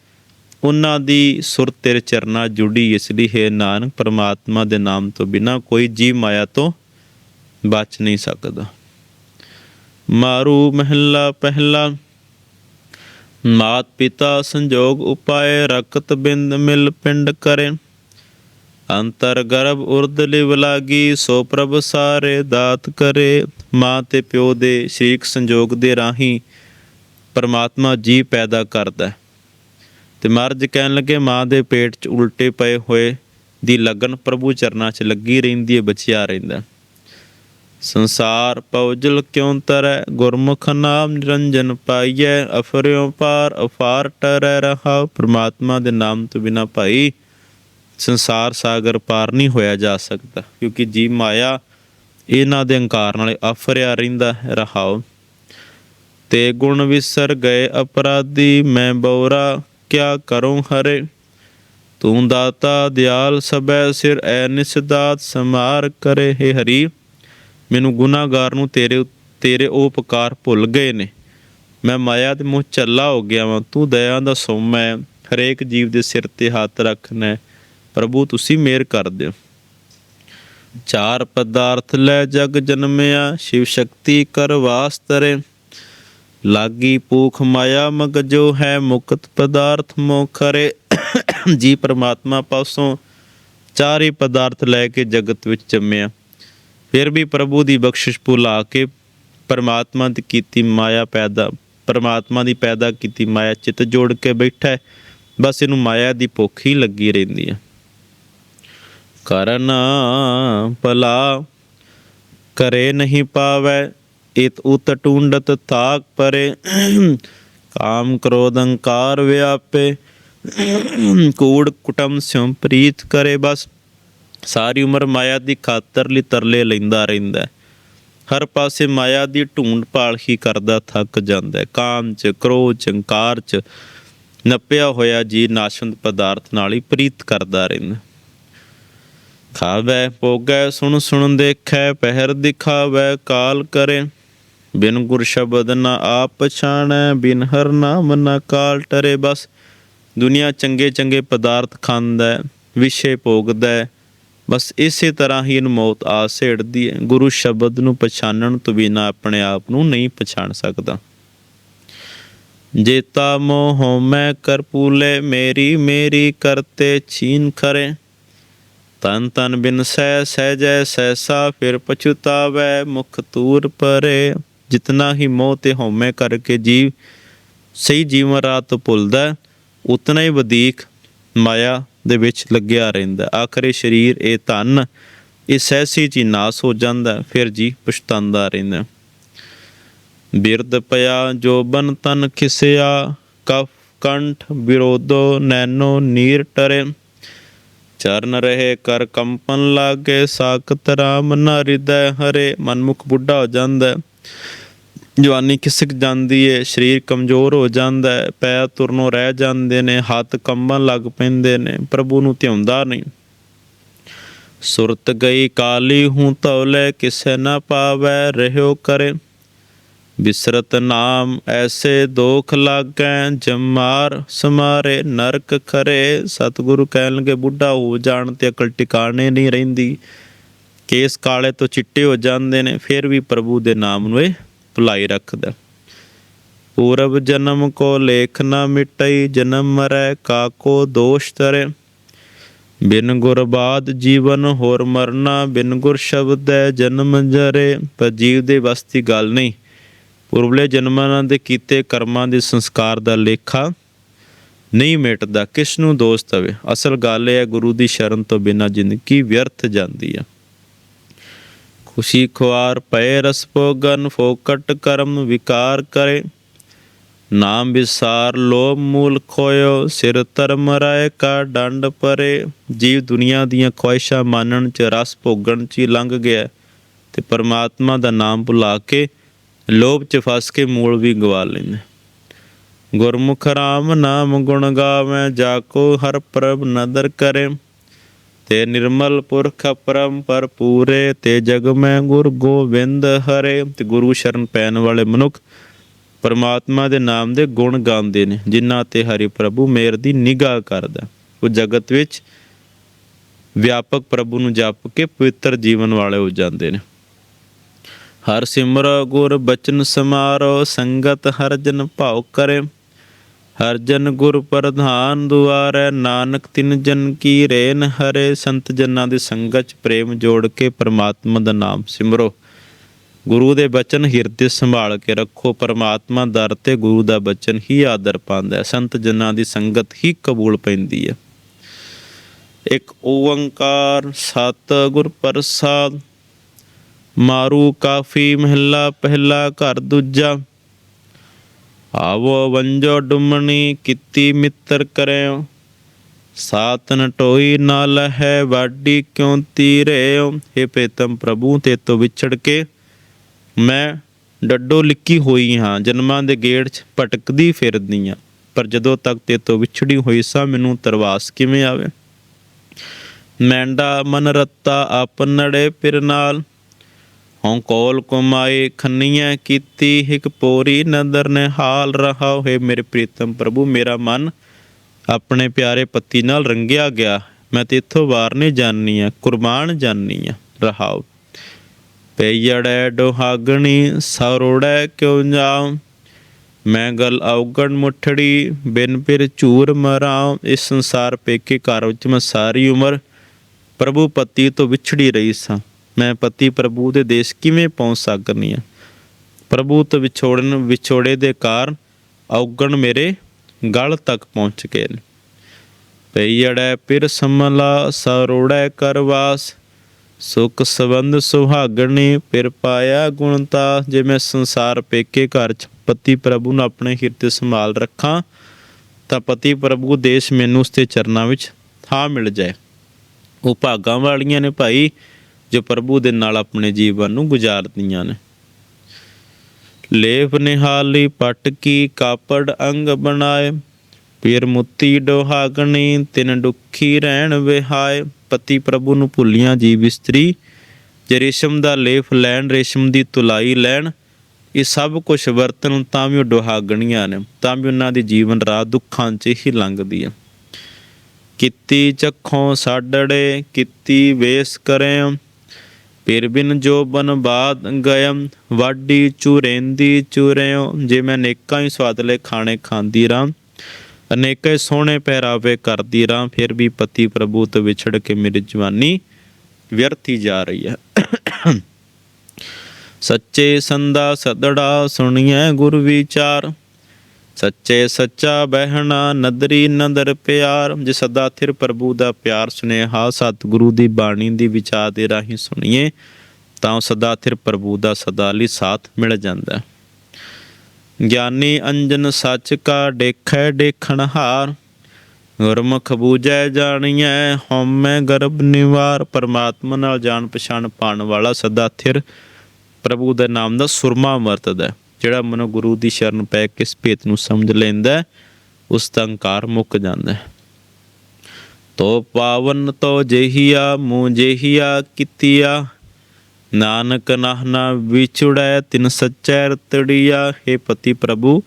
ਉਹਨਾਂ ਦੀ ਸੁਰ ਤੇਰੇ ਚਰਨਾ ਜੁੜੀ ਇਸ ਲਈ ਹੈ ਨਾਨਕ, ਪਰਮਾਤਮਾ ਦੇ ਨਾਮ ਤੋਂ ਬਿਨਾ ਕੋਈ ਜੀਵ ਮਾਇਆ ਤੋਂ ਬਚ ਨਹੀਂ ਸਕਦਾ। ਮਾਰੂ ਮਹਿਲਾ ਪਹਿਲਾ, ਮਾਤ ਪਿਤਾ ਸੰਜੋਗ ਉਪਾਏ, ਰਕਤ ਬਿੰਦ ਮਿਲ ਪਿੰਡ ਕਰੇ। ਅੰਤਰ ਗਰਭ ਉਰਦ ਲਿਵ ਲਾਗੀ, ਸੋ ਪ੍ਰਭ ਸਾਰੇ ਦਾਤ ਕਰੇ। ਮਾਂ ਤੇ ਪਿਓ ਦੇ ਸ਼ਰੀਕ ਸੰਜੋਗ ਦੇ ਰਾਹੀਂ ਪਰਮਾਤਮਾ ਜੀ ਪੈਦਾ ਕਰਦਾ ਹੈ। ਤੇ ਮਰਜ ਕਹਿਣ ਲੱਗੇ ਮਾਂ ਦੇ ਪੇਟ 'ਚ ਉਲਟੇ ਪਏ ਹੋਏ ਦੀ ਲਗਨ ਪ੍ਰਭੂ ਚਰਨਾਂ 'ਚ ਲੱਗੀ ਰਹਿੰਦੀ ਹੈ, ਬਚਿਆ ਰਹਿੰਦਾ ਸੰਸਾਰ ਪਉਜਲ ਕਿਉਂ ਤਰੈ? ਗੁਰਮੁਖ ਨਾਮ ਨਿਰੰਜਨ ਪਾਈਐ ਅਫਰਿਓ ਪਾਰ ਅਫਾਰ ਟਰੈ ਰਹਾ। ਪ੍ਰਮਾਤਮਾ ਦੇ ਨਾਮ ਤੋਂ ਬਿਨਾ ਭਾਈ ਸੰਸਾਰ ਸਾਗਰ ਪਾਰ ਨਹੀਂ ਹੋਇਆ ਜਾ ਸਕਦਾ, ਕਿਉਂਕਿ ਜੀ ਮਾਇਆ ਇਹਨਾਂ ਦੇ ਹੰਕਾਰ ਨਾਲ ਅਫਰਿਆ ਰਹਿੰਦਾ ਹੈ, ਰਹਾਓ। ਤੇ ਗੁਣ ਵਿਸਰ ਗਏ ਅਪਰਾਧੀ, ਮੈਂ ਬਉਰਾ ਕਿਆ ਕਰੂੰ ਹਰੇ? ਤੂੰ ਦਾਤਾ ਦਿਆਲ ਸਬੈ ਸਿਰ, ਐ ਨਿਸਦਾਤ ਸਮਾਰ ਕਰੇ। ਹੈ ਹਰੀ, ਮੈਨੂੰ ਗੁਨਾਹਗਾਰ ਨੂੰ ਤੇਰੇ ਤੇਰੇ ਉਹ ਉਪਕਾਰ ਭੁੱਲ ਗਏ ਨੇ। ਮੈਂ ਮਾਇਆ ਦੇ ਮੂੰਹ ਚੱਲਾ ਹੋ ਗਿਆ ਵਾਂ, ਤੂੰ ਦਇਆ ਦਾ ਸੋਮਾ ਹੈ ਹਰੇਕ ਜੀਵ ਦੇ ਸਿਰ ਤੇ ਹੱਥ ਰੱਖਣਾ ਪ੍ਰਭੂ, ਤੁਸੀਂ ਮਿਹਰ ਕਰ ਦਿਓ ਚਾਰ ਪਦਾਰਥ ਲੈ ਜਗ ਜਨਮਿਆ, ਸ਼ਿਵ ਸ਼ਕਤੀ ਕਰ ਵਾਸ ਤਰੇ। ਲਾਗੀ ਪੂਖ ਮਾਇਆ ਮਗਜੋ ਹੈ ਮੁਕਤ ਪਦਾਰਥ ਮੋਖਰੇ ਜੀ ਪ੍ਰਮਾਤਮਾ ਪਾਸੋਂ ਚਾਰੇ ਪਦਾਰਥ ਲੈ ਕੇ ਜਗਤ ਵਿੱਚ ਜੰਮਿਆ। ਫਿਰ ਵੀ ਪ੍ਰਭੂ ਦੀ ਬਖਸ਼ਿਸ਼ ਭੁਲਾ ਕੇ ਪਰਮਾਤਮਾ ਦੀ ਕੀਤੀ ਮਾਇਆ ਪੈਦਾ, ਪਰਮਾਤਮਾ ਦੀ ਪੈਦਾ ਕੀਤੀ ਮਾਇਆ ਚਿੱਤ ਜੋੜ ਕੇ ਬੈਠਾ ਹੈ। ਬਸ ਇਹਨੂੰ ਮਾਇਆ ਦੀ ਭੁੱਖ ਹੀ ਲੱਗੀ ਰਹਿੰਦੀ ਹੈ ਕਰਨ ਭਲਾ ਕਰੇ ਨਹੀਂ ਪਾਵੈ ਇਤ ਉਤ ਟੁੰਡਤ ਤਾਕ ਪਰੇ, ਕਾਮ ਕ੍ਰੋਧ ਅੰਕਾਰ ਵਿਆਪੇ, ਕੂੜ ਕੁਟਮ ਸਿਉ ਪ੍ਰੀਤ ਕਰੇ ਬਸ। ਸਾਰੀ ਉਮਰ ਮਾਇਆ ਦੀ ਖਾਤਰ ਲਈ ਤਰਲੇ ਲੈਂਦਾ ਰਹਿੰਦਾ ਹਰ ਪਾਸੇ ਮਾਇਆ ਦੀ ਢੂੰਡ ਭਾਲ ਹੀ ਕਰਦਾ ਥੱਕ ਜਾਂਦਾ ਕਾਮ ਚ, ਕ੍ਰੋਧ ਚ, ਹੰਕਾਰ ਚ ਨੱਪਿਆ ਹੋਇਆ ਜੀ ਨਾਸ਼ਵੰਤ ਪਦਾਰਥ ਨਾਲ ਹੀ ਪ੍ਰੀਤ ਕਰਦਾ ਰਹਿੰਦਾ ਖਾਵੈ ਪੋਗੈ ਸੁਣ ਸੁਣ ਦੇਖੈ, ਪਹਿਰ ਦਿਖਾਵੈ, ਕਾਲ ਕਰੇ। ਬਿਨ ਗੁਰ ਸ਼ਬਦ ਨਾ ਆਪ ਪਛਾਣੈ ਬਿਨ ਹਰ ਨਾਮ ਨ ਕਾਲ ਟਰੇ ਬਸ। ਦੁਨੀਆ ਚੰਗੇ ਚੰਗੇ ਪਦਾਰਥ ਖਾਂਦਾ ਹੈ, ਵਿਸ਼ੇ ਭੋਗਦਾ। ਬਸ ਇਸੇ ਤਰ੍ਹਾਂ ਹੀ ਇਹਨੂੰ ਮੌਤ ਆ ਸੇੜਦੀ ਹੈ। ਗੁਰੂ ਸ਼ਬਦ ਨੂੰ ਪਛਾਣਨ ਤੋਂ ਬਿਨਾ ਆਪਣੇ ਆਪ ਨੂੰ ਨਹੀਂ ਪਛਾਣ ਸਕਦਾ। ਜੇਤਾ ਮੋਹ ਮੈਂ ਕਰ ਪੂਲੇ ਮੇਰੀ ਮੇਰੀ ਕਰਤੇ ਛੀਨ ਖਰੇ। ਤਨ ਤਨ ਬਿਨ ਸਹਿ ਸਹਿ ਜੈ ਸਹਿਸਾ ਫਿਰ ਪਛੁਤਾਵੈ ਮੁਖ ਤੂਰ ਪਰੇ। ਜਿਤਨਾ ਹੀ ਮੋਹ ਤੇ ਹਉਮੈ ਕਰਕੇ ਜੀਵ ਸਹੀ ਜੀਵਨ ਰਾਹ ਤੋਂ ਭੁੱਲਦਾ ਉਤਨਾ ਹੀ ਵਧੇਕ ਮਾਇਆ ਦੇ ਵਿੱਚ ਲੱਗਿਆ ਰਹਿੰਦਾ ਹੈ। ਆਖਰੇ ਸਰੀਰ ਇਹ ਧਨ, ਇਹ ਸਹਿਸੀ ਚ ਹੀ ਨਾਸ ਹੋ ਜਾਂਦਾ ਫਿਰ ਜੀ ਪਛਤਾਉਂਦਾ ਰਹਿੰਦਾ ਬਿਰਦ ਪਿਆ ਜੋ ਜੋਬਨ ਤਨ ਖਿਸਿਆ, ਕਫ ਕੰਠ ਵਿਰੋਧੋ ਨੈਨੋ ਨੀਰ ਟਰੇ। ਚਰਨ ਰਹੇ ਕਰ ਕੰਪਨ ਲਾਗੇ, ਸਾਖਤ ਰਾਮ ਨ ਹਿਰਦੈ ਹਰੇ ਮਨਮੁਖ ਬੁੱਢਾ ਹੋ ਜਾਂਦਾ ਜਵਾਨੀ ਖਿਸਕ ਜਾਂਦੀ ਏ, ਸਰੀਰ ਕਮਜ਼ੋਰ ਹੋ ਜਾਂਦਾ ਹੈ ਪੈਰ ਤੁਰਨੋਂ ਰਹਿ ਜਾਂਦੇ ਨੇ, ਹੱਥ ਕੰਬਣ ਲੱਗ ਪੈਂਦੇ ਨੇ, ਪ੍ਰਭੂ ਨੂੰ ਧਿਆਉਂਦਾ ਨਹੀਂ। ਸੁਰਤ ਗਈ ਕਾਲੀ ਹੂੰ ਤੌਲੇ ਕਿਸੇ ਨਾ ਪਾਵੈ ਰਹਿਓ ਕਰੇ। ਬਿਸਰਤ ਨਾਮ ਐਸੇ ਦੋਖ ਲਾਗੈ, ਜਮਾਰ ਸਮਾਰੇ ਨਰਕ ਖਰੇ। ਸਤਿਗੁਰੂ ਕਹਿਣਗੇ, ਬੁੱਢਾ ਹੋ ਜਾਣ ਤੇ ਅਕਲ ਟਿਕਾਣੇ ਨਹੀਂ ਰਹਿੰਦੀ। ਕੇਸ ਕਾਲੇ ਤੋਂ ਚਿੱਟੇ ਹੋ ਜਾਂਦੇ ਨੇ, ਫਿਰ ਵੀ ਪ੍ਰਭੂ ਦੇ ਨਾਮ ਨੂੰ ਇਹ ਭੁਲਾਈ ਰੱਖਦਾ। ਪੂਰਬ ਜਨਮ ਕੋ ਲੇਖ ਨਾ ਮਿਟਈ, ਜਨਮ ਮਰੈ ਕਾਕੋ ਦੋਸ਼ ਤਰੇ ਬਿਨ ਗੁਰ ਬਾਦ ਜੀਵਨ ਹੋਰ ਮਰਨਾ, ਬਿਨ ਗੁਰ ਸ਼ਬਦ ਹੈ ਜਨਮ ਜਰੇ। ਪਰ ਜੀਵ ਦੇ ਵਸਤੀ ਗੱਲ ਨਹੀਂ। ਪੁਰਬਲੇ ਜਨਮਾਂ ਦੇ ਕੀਤੇ ਕਰਮਾਂ ਦੇ ਸੰਸਕਾਰ ਦਾ ਲੇਖਾ ਨਹੀਂ ਮਿਟਦਾ, ਕਿਸ ਨੂੰ ਦੋਸ਼ ਤਵੇ ਅਸਲ ਗੱਲ ਇਹ ਹੈ, ਗੁਰੂ ਦੀ ਸ਼ਰਨ ਤੋਂ ਬਿਨਾਂ ਜ਼ਿੰਦਗੀ ਵਿਅਰਥ ਜਾਂਦੀ ਹੈ ਖੁਸ਼ੀ ਖੁਆਰ ਪਏ, ਰਸ ਭੋਗਨ ਫੋਕਟ ਕਰਮ ਵਿਕਾਰ ਕਰੇ। ਨਾਮ ਵਿਸਾਰ ਲੋਭ ਮੂਲ ਖੋਇਓ, ਸਿਰ ਧਰਮ ਰਾਏ ਕਾ ਡੰਡ ਪਰੇ। ਜੀਵ ਦੁਨੀਆ ਦੀਆਂ ਖੁਆਇਸ਼ਾਂ ਮਾਨਣ ਚ ਰਸ ਭੋਗਣ ਚ ਹੀ ਲੰਘ ਗਿਆ। ਤੇ ਪਰਮਾਤਮਾ ਦਾ ਨਾਮ ਭੁਲਾ ਕੇ ਲੋਭ ਚ ਫਸ ਕੇ ਮੂਲ ਵੀ ਗਵਾ ਲੈਂਦਾ। ਗੁਰਮੁਖ ਰਾਮ ਨਾਮ ਗੁਣ ਗਾਵੇਂ, ਜਾ ਕੋ ਹਰ ਪ੍ਰਭ ਨਦਰ ਕਰੇ। ਤੇ ਨਿਰਮਲ ਪੁਰਖ ਪਰਮ ਪਰ ਪੂਰੇ ਤੇ ਜਗ ਮੈਂ ਗੁਰ ਗੋਬਿੰਦ ਹਰੇ। ਤੇ ਗੁਰੂ ਸ਼ਰਨ ਪੈਣ ਵਾਲੇ ਮਨੁੱਖ ਪਰਮਾਤਮਾ ਦੇ ਨਾਮ ਦੇ ਗੁਣ ਗਾਉਂਦੇ ਨੇ, ਜਿਨ੍ਹਾਂ ਤੇ ਹਰੀ ਪ੍ਰਭੂ ਮੇਰ ਦੀ ਨਿਗਾਹ ਕਰਦਾ ਉਹ ਜਗਤ ਵਿੱਚ ਵਿਆਪਕ ਪ੍ਰਭੂ ਨੂੰ ਜਪ ਕੇ ਪਵਿੱਤਰ ਜੀਵਨ ਵਾਲੇ ਹੋ ਜਾਂਦੇ ਨੇ। ਹਰ ਸਿਮਰ ਗੁਰ ਬਚਨ ਸਮਾਰੋ, ਸੰਗਤ ਹਰ ਜਨ ਭਾਉ ਕਰੇ। ਹਰ ਜਨ ਗੁਰ ਪ੍ਰਧਾਨ ਦੁਆਰੈ ਨਾਨਕ, ਤਿਨ ਜਨ ਕੀ ਰੇਨ ਹਰੇ ਸੰਤ ਜਨਾਂ ਦੀ ਸੰਗਤ ਚ ਪ੍ਰੇਮ ਜੋੜ ਕੇ ਪ੍ਰਮਾਤਮਾ ਦਾ ਨਾਮ ਸਿਮਰੋ। ਗੁਰੂ ਦੇ ਬਚਨ ਹਿਰਦੇ ਸੰਭਾਲ ਕੇ ਰੱਖੋ, ਪ੍ਰਮਾਤਮਾ ਦਰ ਤੇ ਗੁਰੂ ਦਾ ਬਚਨ ਹੀ ਆਦਰ ਪਾਉਂਦਾ ਹੈ। ਸੰਤ ਜਨਾਂ ਦੀ ਸੰਗਤ ਹੀ ਕਬੂਲ ਪੈਂਦੀ ਹੈ। ਇੱਕ ਓੰਕਾਰ ਸਤ ਗੁਰ ਪ੍ਰਸਾਦ, ਮਾਰੂ ਕਾਫੀ ਮਹਿਲਾ ਪਹਿਲਾ ਘਰ ਦੂਜਾ ਆਵੋ ਵੰਜੋ ਡੁਮਣੀ ਕੀਤੀ ਮਿੱਤਰ ਕਰਿਓ। ਸਾਤਨ ਟੋਈ ਨਾਲ ਹੈ ਵਾਡੀ ਕਿਉ ਤੀਰੇਓ। हे ਪ੍ਰੀਤਮ ਪ੍ਰਭੂ ਤੇ ਤੋਂ ਵਿਛੜ ਕੇ ਮੈਂ ਡੱਡੋ ਲਿੱਕੀ ਹੋਈ ਹਾਂ। ਜਨਮਾਂ ਦੇ ਗੇੜ 'ਚ ਭਟਕਦੀ ਫਿਰਦੀ ਹਾਂ। ਪਰ ਜਦੋਂ ਤੱਕ ਤੇ ਤੋਂ ਵਿਛੜੀ ਹੋਈ ਸਾਂ, ਮੈਨੂੰ ਤਰਵਾਸ ਕਿਵੇਂ ਆਵੇ? ਮੈਂਡਾ ਮਨ ਰੱਤਾ ਆਪਨੜੇ ਪਿਰ ਨਾਲ ਹਉ ਕੋਲ ਕੁਮਾਈ ਖੰਨੀਆਂ ਕੀਤੀ, ਇੱਕ ਪੋਰੀ ਨਦਰ ਨੇ ਹਾਲ ਰਹਾ। ਹੋਏ ਮੇਰੇ ਪ੍ਰੀਤਮ ਪ੍ਰਭੂ, ਮੇਰਾ ਮਨ ਆਪਣੇ ਪਿਆਰੇ ਪਤੀ ਨਾਲ ਰੰਗਿਆ ਗਿਆ। ਮੈਂ ਤੇ ਇਥੋਂ ਵਾਰ ਨਹੀਂ ਜਾਣੀ ਆ ਕੁਰਬਾਨ ਜਾਣੀ ਆ ਰਹਾਉ। ਪਈੜੈ ਡੋਹਾਗਣੀ, ਸਰੋੜੈ ਕਿਉ ਜਾਉ? ਮੈਂ ਗਲ ਔਗਣ ਮੁਠੜੀ, ਬਿਨ ਫਿਰ ਝੂਰ ਮਰਾਉ। ਇਸ ਸੰਸਾਰ ਪੇਕੇ ਘਰ ਵਿੱਚ ਮੈਂ ਸਾਰੀ ਉਮਰ ਪ੍ਰਭੂ ਪਤੀ ਤੋਂ ਵਿਛੜੀ ਰਹੀ ਸਾਂ। ਮੈਂ ਪਤੀ ਪ੍ਰਭੂ ਦੇ ਦੇਸ਼ ਕਿਵੇਂ ਪਹੁੰਚ ਸਕਨੀ ਆ ਪ੍ਰਭੂ ਤੋਂ ਵਿਛੋੜਨ ਵਿਛੋੜੇ ਦੇ ਕਾਰਨ ਔਗਣ ਮੇਰੇ ਗਲ ਤੱਕ ਪਹੁੰਚ ਗਏ ਨੇ। ਪਈੜੈ ਪਿਰ ਸਮਲਾ ਸਰੋੜੈ ਕਰਵਾਸ ਸੁਖ ਸਬੰਧ ਸੁਹਾਗਣੀ ਪਿਰ ਪਾਇਆ ਗੁਣਤਾ ਜੇ ਮੈਂ ਸੰਸਾਰ ਪੇਕੇ ਘਰ ਚ ਪਤੀ ਪ੍ਰਭੂ ਨੂੰ ਆਪਣੇ ਹਿਰਦੇ ਸੰਭਾਲ ਰੱਖਾਂ, ਤਾਂ ਪਤੀ ਪ੍ਰਭੂ ਦੇਸ਼ ਮੈਨੂੰ ਉਸ ਦੇ ਚਰਨਾਂ ਵਿੱਚ ਥਾਂ ਮਿਲ ਜਾਏ। ਉਹ ਭਾਗਾਂ ਵਾਲੀਆਂ ਨੇ ਭਾਈ ਜੋ ਪ੍ਰਭੂ ਦੇ ਨਾਲ ਆਪਣੇ ਜੀਵਨ ਨੂੰ ਗੁਜ਼ਾਰਦੀਆਂ ਨੇ। ਲੇਪ ਨਿਹਾਲੀ, ਪਟ ਕੀ ਕਾਪੜ ਅੰਗ ਬਣਾਏ ਪੀਰ ਮੁੱਤੀ ਡੋਹਾਗਣੀ ਤਿਨ ਦੁਖੀ ਰਹਿਣ ਵਿਹਾਏ। ਪਤੀ ਪ੍ਰਭੂ ਨੂੰ ਭੁੱਲੀਆਂ ਜੀਵ ਇਸਤਰੀ, ਜੇ ਰੇਸ਼ਮ ਦਾ ਲੇਫ ਲੈਣ, ਰੇਸ਼ਮ ਦੀ ਤੁਲਾਈ ਲੈਣ, ਇਹ ਸਭ ਕੁਝ ਵਰਤਨ ਤਾਂ ਵੀ ਉਹ ਡੋਹਾਗਣੀਆਂ ਨੇ, ਤਾਂ ਵੀ ਉਹਨਾਂ ਦੀ ਜੀਵਨ ਰਾਤ ਦੁੱਖਾਂ 'ਚ ਹੀ ਲੰਘਦੀ ਹੈ ਕੀਤੀ ਚੱਖੋਂ ਸਾਡੜੇ, ਕੀਤੀ ਵੇਸ ਕਰੇ ਫਿਰ ਬਿਨ ਜੋ ਬਨ ਬਾਦ ਗਇਮ ਵਾਡੀ ਚੁਰੇਂਦੀ ਚੁਰਿਓ ਜੇ ਮੈਂ ਨੇਕਾਂ ਹੀ ਸਵਾਦਲੇ ਖਾਣੇ ਖਾਂਦੀ ਰਾਂ। ਅਨੇਕਾਂ ਸੋਹਣੇ ਪਹਿਰਾਵੇ ਕਰਦੀ ਰਾਂ, ਫਿਰ ਵੀ ਪਤੀ ਪ੍ਰਭੂ ਤੋਂ ਵਿਛੜ ਕੇ ਮੇਰੀ ਜਵਾਨੀ ਵਿਅਰਥੀ ਜਾ ਰਹੀ ਹੈ। ਸੱਚੇ ਸੰਦਾ ਸਦੜਾ ਸੁਣੀਐ ਗੁਰ ਵਿਚਾਰ। ਸੱਚੇ ਸੱਚਾ ਬਹਿਣਾ, ਨਦਰੀ ਨਦਰ ਪਿਆਰ। ਜੇ ਸਦਾ ਥਿਰ ਪ੍ਰਭੂ ਦਾ ਪਿਆਰ ਸੁਨੇਹਾ, ਸਤਿਗੁਰੂ ਦੀ ਬਾਣੀ ਦੀ ਵਿਚਾਰ ਦੇ ਰਾਹੀਂ ਸੁਣੀਏ, ਤਾਂ ਸਦਾ ਥਿਰ ਪ੍ਰਭੂ ਦਾ ਸਦਾ ਲਈ ਸਾਥ ਮਿਲ ਜਾਂਦਾ। ਗਿਆਨੀ ਅੰਜਨ ਸੱਚ ਕਾ ਦੇਖੈ ਦੇਖਣ ਹਾਰ, ਗੁਰਮੁਖ ਬੂਝੈ ਜਾਣੀਐ, ਹਉਮੈ ਗਰਭ ਨਿਵਾਰ। ਪਰਮਾਤਮਾ ਨਾਲ ਜਾਣ ਪਛਾਣ ਪਾਣ ਵਾਲਾ ਸਦਾ ਥਿਰ ਪ੍ਰਭੂ ਦੇ ਨਾਮ ਦਾ ਸੁਰਮਾ ਵਰਤਦਾ ਹੈ। ਜਿਹੜਾ ਮਨੋ ਗੁਰੂ ਦੀ ਸ਼ਰਨ ਪੈ ਕੇ ਇਸ ਭੇਤ ਨੂੰ ਸਮਝ ਲੈਂਦਾ ਹੈ, ਉਸ ਦਾ ਹੰਕਾਰ ਮੁੱਕ ਜਾਂਦਾ ਹੈ। ਤੋ ਪਾਵਨ ਤੋ ਜੇਹੀਆ ਮੂੰ ਜੇਹੀਆ ਕੀਤੀਆ ਨਾਨਕ ਨਾਹਨਾ ਵਿਛੜੈ ਤਿਨ ਸੱਚੈ ਰਤੜੀਆ। हे ਪਤੀ ਪ੍ਰਭੂ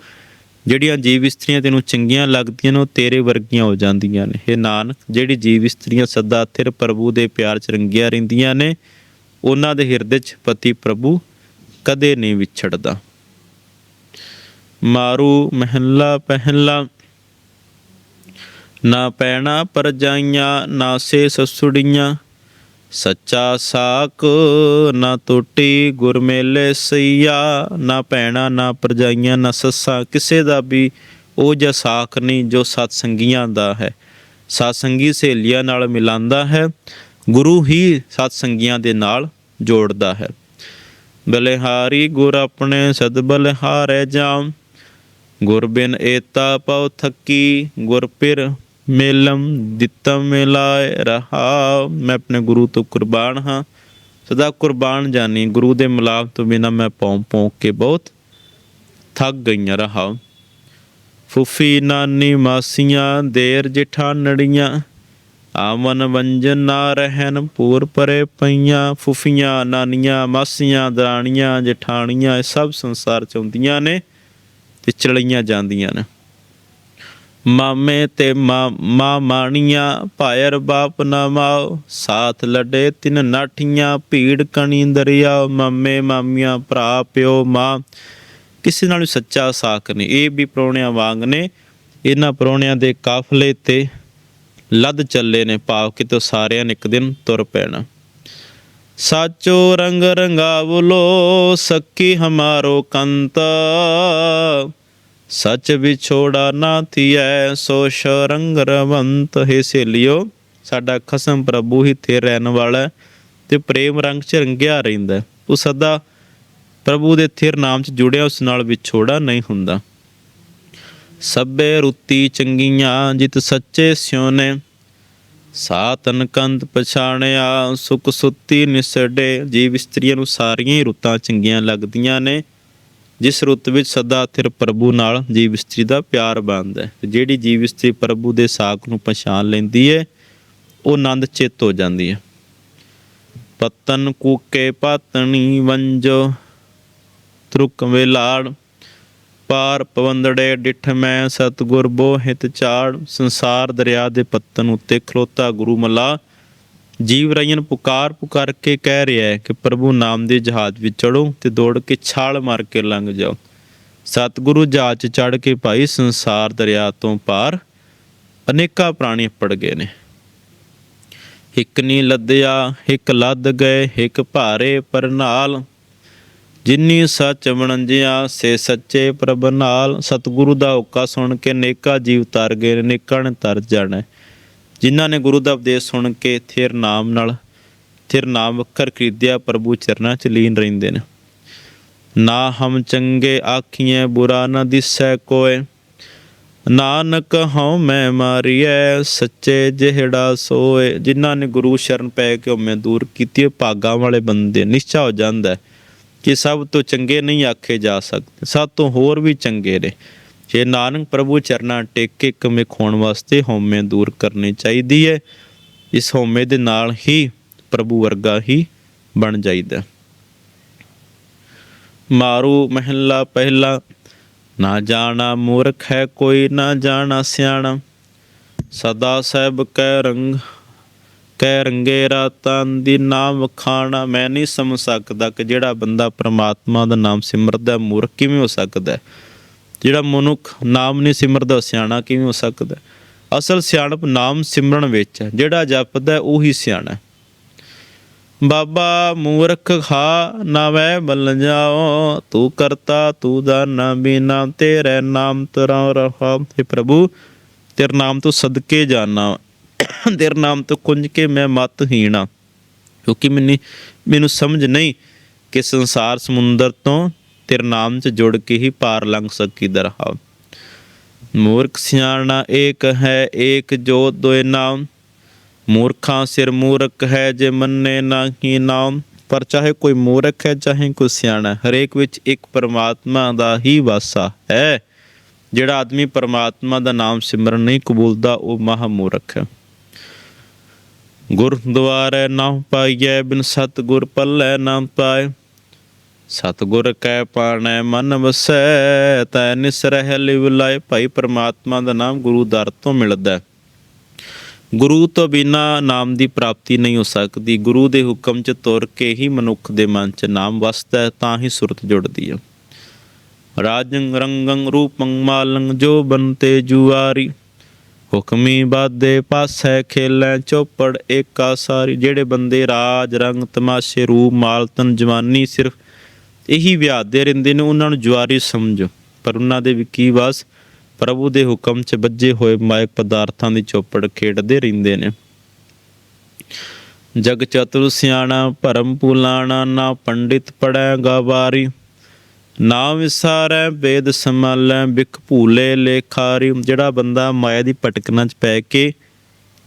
ਜਿਹੜੀਆਂ ਜੀਵ ਇਸਤਰੀਆਂ ਤੈਨੂੰ ਚੰਗੀਆਂ ਲੱਗਦੀਆਂ ਨੇ ਉਹ ਤੇਰੇ ਵਰਗੀਆਂ ਹੋ ਜਾਂਦੀਆਂ ਨੇ। हे ਨਾਨਕ ਜਿਹੜੀ ਜੀਵ ਇਸਤਰੀਆਂ ਸਦਾ ਥਿਰ ਪ੍ਰਭੂ ਦੇ ਪਿਆਰ ਚ ਰੰਗੀਆਂ ਰਹਿੰਦੀਆਂ ਨੇ ਉਹਨਾਂ ਦੇ ਹਿਰਦੇ ਚ ਪਤੀ ਪ੍ਰਭੂ ਕਦੇ ਨਹੀਂ ਵਿਛੜਦਾ। ਮਾਰੂ ਮਹਿਲਾ ਪਹਿਲਾ। ਨਾ ਪੈਣਾ ਪਰਜਾਈਆਂ, ਨਾ ਸੇ ਸਸੁੜੀਆਂ। ਸੱਚਾ ਸਾਕ ਨਾ ਟੁੱਟੀ ਗੁਰਮੇਲੇ ਸਈਆ। ਨਾ ਪੈਣਾ, ਨਾ ਪਰਜਾਈਆਂ, ਨਾ ਸੱਸਾਂ, ਕਿਸੇ ਦਾ ਵੀ ਉਹ ਜਿਹਾ ਸਾਖ ਨਹੀਂ ਜੋ ਸਤ ਸੰਗੀਆਂ ਦਾ ਹੈ। ਸਤ ਸੰਗੀ ਸਹੇਲੀਆਂ ਨਾਲ ਮਿਲਾਉਂਦਾ ਹੈ, ਗੁਰੂ ਹੀ ਸਤ ਸੰਗੀਆਂ ਦੇ ਨਾਲ ਜੋੜਦਾ ਹੈ। ਬਲਿਹਾਰੀ ਗੁਰ ਆਪਣੇ ਸਦ ਬਲਿਹਾਰੈ ਜਾਮ ਗੁਰ ਬਿਨ ਏਤਾ ਪਉ ਥੱਕੀ, ਗੁਰ ਪਿਰ ਮੇਲਮ ਦਿੱਤਮ ਮਿਲਾਏ ਰਹਾ। ਮੈਂ ਆਪਣੇ ਗੁਰੂ ਤੋਂ ਕੁਰਬਾਨ ਹਾਂ, ਸਦਾ ਕੁਰਬਾਨ ਜਾਨੀ। ਗੁਰੂ ਦੇ ਮਿਲਾਪ ਤੋਂ ਬਿਨਾ ਮੈਂ ਪੌਂ ਪੌਂ ਕੇ ਬਹੁਤ ਥੱਕ ਗਈਆਂ ਰਹਾ। ਫੁਫੀ ਨਾਨੀ ਮਾਸੀਆਂ, ਦੇਰ ਜਠਾਨੜੀਆਂ ਆਮਨ ਵੰਜਨ ਨਾ ਰਹਿਣ ਪੂਰ ਪਰੇ ਪਈਆਂ। ਫੁਫੀਆਂ, ਨਾਨੀਆਂ, ਮਾਸੀਆਂ, ਦਰਾਣੀਆਂ, ਜਠਾਣੀਆਂ, ਇਹ ਸਭ ਸੰਸਾਰ ਚ ਆਉਂਦੀਆਂ ਨੇ। ਤੇ ਚਲੀਆਂ ਜਾਂਦੀਆਂ ਨੇ। ਮਾਮੇ ਤੇ ਮਾਂ ਮਾਂ ਮਾਣੀਆਂ ਭਾਇਰ ਬਾਪ ਨਾ ਮਾਓ, ਸਾਥ ਲੜੇ ਤਿੰਨ ਨਾਠੀਆਂ, ਭੀੜ ਕਣੀ ਦਰਿਆ, ਮਾਮੇ, ਮਾਮੀਆਂ, ਭਰਾ, ਪਿਓ, ਮਾਂ। ਕਿਸੇ ਨਾਲ ਸੱਚਾ ਸਾਖ ਨਹੀਂ। ਇਹ ਵੀ ਪ੍ਰਾਹੁਣਿਆਂ ਵਾਂਗ ਨੇ। ਇਹਨਾਂ ਪ੍ਰਾਹੁਣਿਆਂ ਦੇ ਕਾਫਲੇ ਤੇ ਲੱਦ ਚੱਲੇ ਨੇ। ਭਾਵ ਕਿਤੇ ਸਾਰਿਆਂ ਨੇ ਇੱਕ ਦਿਨ ਤੁਰ ਪੈਣਾ। ਸਾਚੋ ਰੰਗ ਰੰਗਾਵਲੋ ਸਕੀ ਹਮਾਰੋ ਕੰਤ। ਸੱਚ ਵਿਛੋੜਾ ਨਾ ਥੀਐ, ਸੋ ਸ਼ਰੰਗ ਰਵੰਤ। ਹੈ ਸੇਲਿਓ ਸਾਡਾ ਖਸਮ ਪ੍ਰਭੂ ਹੀ ਤੇ ਰਹਿਣ ਵਾਲਾ ਤੇ ਪ੍ਰੇਮ ਰੰਗ ਚ ਰੰਗਿਆ ਰਹਿੰਦਾ ਉਹ ਸਦਾ ਪ੍ਰਭੂ ਦੇ ਥਿਰ ਨਾਮ ਚ ਜੁੜਿਆ, ਉਸ ਨਾਲ ਵਿਛੋੜਾ ਨਹੀਂ ਹੁੰਦਾ। ਸਭੇ ਰੁੱਤੀ ਚੰਗੀਆਂ, ਜਿਤ ਸੱਚੇ ਸਿਉਨੇ ਸਾਤਨ ਕੰਦ ਪਛਾਣਿਆ, ਸੁਖ ਸੁੱਤੀ ਨਿਸੜੇ। ਜੀਵ ਇਸਤਰੀਆਂ ਨੂੰ ਸਾਰੀਆਂ ਹੀ ਰੁੱਤਾਂ ਚੰਗੀਆਂ ਲੱਗਦੀਆਂ ਨੇ। ਜਿਸ ਰੁੱਤ ਵਿੱਚ ਸਦਾ ਥਿਰ ਪ੍ਰਭੂ ਨਾਲ ਜੀਵ ਇਸਤਰੀ ਦਾ ਪਿਆਰ ਬਣਦਾ ਹੈ। ਜਿਹੜੀ ਜੀਵ ਇਸਤਰੀ ਪ੍ਰਭੂ ਦੇ ਸਾਖ ਨੂੰ ਪਛਾਣ ਲੈਂਦੀ ਹੈ, ਉਹ ਆਨੰਦ ਚਿੱਤ ਹੋ ਜਾਂਦੀ ਹੈ। ਪਤਨ ਕੂਕੇ ਪਾਤਣੀ ਵੰਜੋ, ਤਰੁਕ ਵੇਲਾੜ ਪਾਰ ਪਵੰਦੜੇ ਡਿਠ ਮੈਂ ਸਤਗੁਰ ਬੋਹਿਤ ਚਾੜ, ਸੰਸਾਰ ਦਰਿਆ ਦੇ ਪੱਤਨ ਉੱਤੇ ਖਲੋਤਾ ਗੁਰੂ ਮਲਾ। ਜੀਵ ਰਈਨ ਪੁਕਾਰ ਪੁਕਾਰ ਕੇ ਕਹਿ ਰਿਹਾ ਹੈ ਕਿ ਪ੍ਰਭੂ ਨਾਮ ਦੇ ਜਹਾਜ਼ ਵਿੱਚ ਚੜੋ ਤੇ ਦੌੜ ਕੇ ਛਾਲ ਮਾਰ ਕੇ ਲੰਘ ਜਾਓ। ਸਤਿਗੁਰੂ ਜਹਾਜ਼ 'ਚ ਚੜ ਕੇ ਭਾਈ ਸੰਸਾਰ ਦਰਿਆ ਤੋਂ ਪਾਰ ਅਨੇਕਾਂ ਪ੍ਰਾਣੀ ਪੜ ਗਏ ਨੇ। ਇੱਕ ਨੀ ਲੱਦਿਆ, ਇੱਕ ਲੱਦ ਗਏ, ਇੱਕ ਭਾਰੇ ਪਰਨਾਲ ਜਿਨੀ ਸੱਚ ਵਣੰਜਿਆ ਸੇ ਸੱਚੇ ਪ੍ਰਭ ਨਾਲ। ਸਤਿਗੁਰੂ ਦਾ ਹੁਕਾ ਸੁਣ ਕੇ ਨੇਕਾ ਜੀਵ ਤਰ ਗਏ ਨੇ, ਤਰ ਜਾਣਾ। ਜਿਨ੍ਹਾਂ ਨੇ ਗੁਰੂ ਦਾ ਉਪਦੇਸ਼ ਸੁਣ ਕੇ ਥਿਰ ਨਾਮ ਨਾਲ ਥਿਰ ਨਾਮ ਵਖਰ ਖਰੀਦਿਆ ਪ੍ਰਭੂ ਚਰਨਾਂ ਚ ਲੀਨ ਰਹਿੰਦੇ ਨੇ। ਨਾ ਹਮ ਚੰਗੇ ਆਖੀਏ ਬੁਰਾ ਨਾ ਦਿਸੈ ਕੋਏ ਨਾਨਕ ਹਉ ਮੈਂ ਮਾਰੀਐ ਸੱਚੇ ਜਿਹੜਾ ਸੋਏ ਜਿਨ੍ਹਾਂ ਨੇ ਗੁਰੂ ਸ਼ਰਨ ਪੈ ਕੇ ਹਉਮੈ ਦੂਰ ਕੀਤੀ ਉਹ ਭਾਗਾਂ ਵਾਲੇ ਬੰਦੇ ਨਿਸ਼ਚਾ ਹੋ ਜਾਂਦਾ ਹੈ। ਕਿ ਸਭ ਤੋਂ ਚੰਗੇ ਨਹੀਂ ਆਖੇ ਜਾ ਸਕਦੇ, ਸਭ ਤੋਂ ਹੋਰ ਵੀ ਚੰਗੇ ਨੇ। ਜੇ ਨਾਨਕ ਪ੍ਰਭੂ ਚਰਨਾਂ ਟੇਕ ਕੇ ਕਮੇ ਖੋਣ ਵਾਸਤੇ ਹਉਮੈ ਦੂਰ ਕਰਨੀ ਚਾਹੀਦੀ ਹੈ ਇਸ ਹਉਮੈ ਦੇ ਨਾਲ ਹੀ ਪ੍ਰਭੂ ਵਰਗਾ ਹੀ ਬਣ ਜਾਈਦਾ। ਮਾਰੂ ਮਹਿਲਾ ਪਹਿਲਾ, ਨਾ ਜਾਣਾ ਮੂਰਖ ਹੈ ਕੋਈ, ਨਾ ਜਾਣਾ ਸਿਆਣਾ। ਸਦਾ ਸਹਿਬ ਕੈ ਰੰਗ ਕਹਿ ਰੰਗੇ ਰਾਤਾਂ ਦੀ ਨਾਮ ਖਾਣਾ ਮੈਂ ਨਹੀਂ ਸਮਝ ਸਕਦਾ ਕਿ ਜਿਹੜਾ ਬੰਦਾ ਪ੍ਰਮਾਤਮਾ ਦਾ ਨਾਮ ਸਿਮਰਦਾ ਮੂਰਖ ਕਿਵੇਂ ਹੋ ਸਕਦਾ ਜਿਹੜਾ ਮਨੁੱਖ ਨਾਮ ਨਹੀਂ ਸਿਮਰਦਾ ਸਿਆਣਾ ਕਿਵੇਂ ਹੋ ਸਕਦਾ ਅਸਲ ਸਿਆਣਪ ਨਾਮ ਸਿਮਰਨ ਵਿੱਚ ਹੈ, ਜਿਹੜਾ ਜਪਦਾ ਉਹੀ ਸਿਆਣਾ ਹੈ। ਬਾਬਾ ਮੂਰਖ ਖਾ ਨਾ ਵੈ ਬਲ ਜਾਓ ਤੂੰ ਕਰਤਾ, ਤੂੰ ਦਾਨਾ ਬਿਨਾ, ਤੇਰੇ ਨਾਮ ਤਰਾ ਰਹਾ हे ਪ੍ਰਭੂ, ਤੇਰੇ ਨਾਮ ਤੋਂ ਸਦਕੇ ਜਾਣਾ ਤੇਰੇ ਨਾਮ ਤੋਂ ਕੁੰਜ ਕੇ ਮੈਂ ਮਤ ਮਤਹੀਣਾ ਕਿਉਂਕਿ ਮੈਨੂੰ ਮੈਨੂੰ ਸਮਝ ਨਹੀਂ ਕਿ ਸੰਸਾਰ ਸਮੁੰਦਰ ਤੋਂ ਤੇਰੇ ਨਾਮ 'ਚ ਜੁੜ ਕੇ ਹੀ ਪਾਰ ਲੰਘ ਸਕੀ ਦਰਹਾ ਮੂਰਖ ਸਿਆਣਾ ਏਕ ਹੈ ਏਕ ਜੋ ਦੋਇ ਨਾਮ। ਮੂਰਖਾਂ ਸਿਰ ਮੂਰਖ ਹੈ ਜੇ ਮੰਨੇ ਨਾ ਨਾਹੀ ਨਾਮ। ਪਰ ਚਾਹੇ ਕੋਈ ਮੂਰਖ ਹੈ, ਚਾਹੇ ਕੋਈ ਸਿਆਣਾ, ਹਰੇਕ ਵਿੱਚ ਇੱਕ ਪਰਮਾਤਮਾ ਦਾ ਹੀ ਵਾਸਾ ਹੈ। ਜਿਹੜਾ ਆਦਮੀ ਪਰਮਾਤਮਾ ਦਾ ਨਾਮ ਸਿਮਰਨ ਨਹੀਂ ਕਬੂਲਦਾ, ਉਹ ਮਹਾ ਮੂਰਖ ਹੈ। ਗੁਰਦੁਆਰੇ ਨਾ ਪਾਈਐ, ਬਿਨ ਸਤ ਗੁਰ ਪੱਲੇ ਨਾ ਪਾਏ। ਸਤਗੁਰ ਕੈ ਪਾਣੈ ਮਨ ਵਸੈ, ਤੈ ਨਿਸਰਹਿ ਲਿਵ ਲਾਇ ਭਾਈ ਪਰਮਾਤਮਾ ਦਾ ਨਾਮ ਗੁਰੂ ਦਰ ਤੋਂ ਮਿਲਦਾ ਹੈ। ਗੁਰੂ ਤੋਂ ਬਿਨਾ ਨਾਮ ਦੀ ਪ੍ਰਾਪਤੀ ਨਹੀਂ ਹੋ ਸਕਦੀ। ਗੁਰੂ ਦੇ ਹੁਕਮ 'ਚ ਤੁਰ ਕੇ ਹੀ ਮਨੁੱਖ ਦੇ ਮਨ 'ਚ ਨਾਮ ਵਸਦਾ ਹੈ, ਤਾਂ ਹੀ ਸੁਰਤ ਜੁੜਦੀ ਹੈ। ਰਾਜੰ ਰੰਗੰ ਰੂਪੰ ਮਾਲੰ, ਜੋ ਬੰਤੇ ਜੁਆਰੀ। ਹੁਕਮੀ ਬਾਦੇ ਪਾਸੈ ਖੇਲੈ ਚੋਪੜ ਏਕਾ ਸਾਰੀ। ਜਿਹੜੇ ਬੰਦੇ ਰਾਜ, ਰੰਗ, ਤਮਾਸ਼ੇ, ਰੂਪ ਮਾਲਤਨ ਜਵਾਨੀ ਸਿਰਫ ਇਹੀ ਵਿਆਹਦੇ ਰਹਿੰਦੇ ਨੇ, ਉਹਨਾਂ ਨੂੰ ਜੁਆਰੀ ਸਮਝੋ। ਪਰ ਉਹਨਾਂ ਦੇ ਵੀ ਕੀ ਵਾਸ? ਪ੍ਰਭੂ ਦੇ ਹੁਕਮ 'ਚ ਵੱਜੇ ਹੋਏ ਮਾਇਕ ਪਦਾਰਥਾਂ ਦੀ ਚੌਪੜ ਖੇਡਦੇ ਰਹਿੰਦੇ ਨੇ। ਜਗ ਚਤੁਰ ਸਿਆਣਾ, ਭਰਮ ਪੁਲਾਣਾ ਨਾ ਪੰਡਿਤ ਪੜੈ ਗਵਾਰੀ ਨਾ ਵਿਸਾਰੈ, ਵੇਦ ਸੰਭਾਲੈ, ਬਿਖ ਭੂਲੇ, ਲੇਖਾਰੀ। ਜਿਹੜਾ ਬੰਦਾ ਮਾਇਆ ਦੀ ਭਟਕਣਾ 'ਚ ਪੈ ਕੇ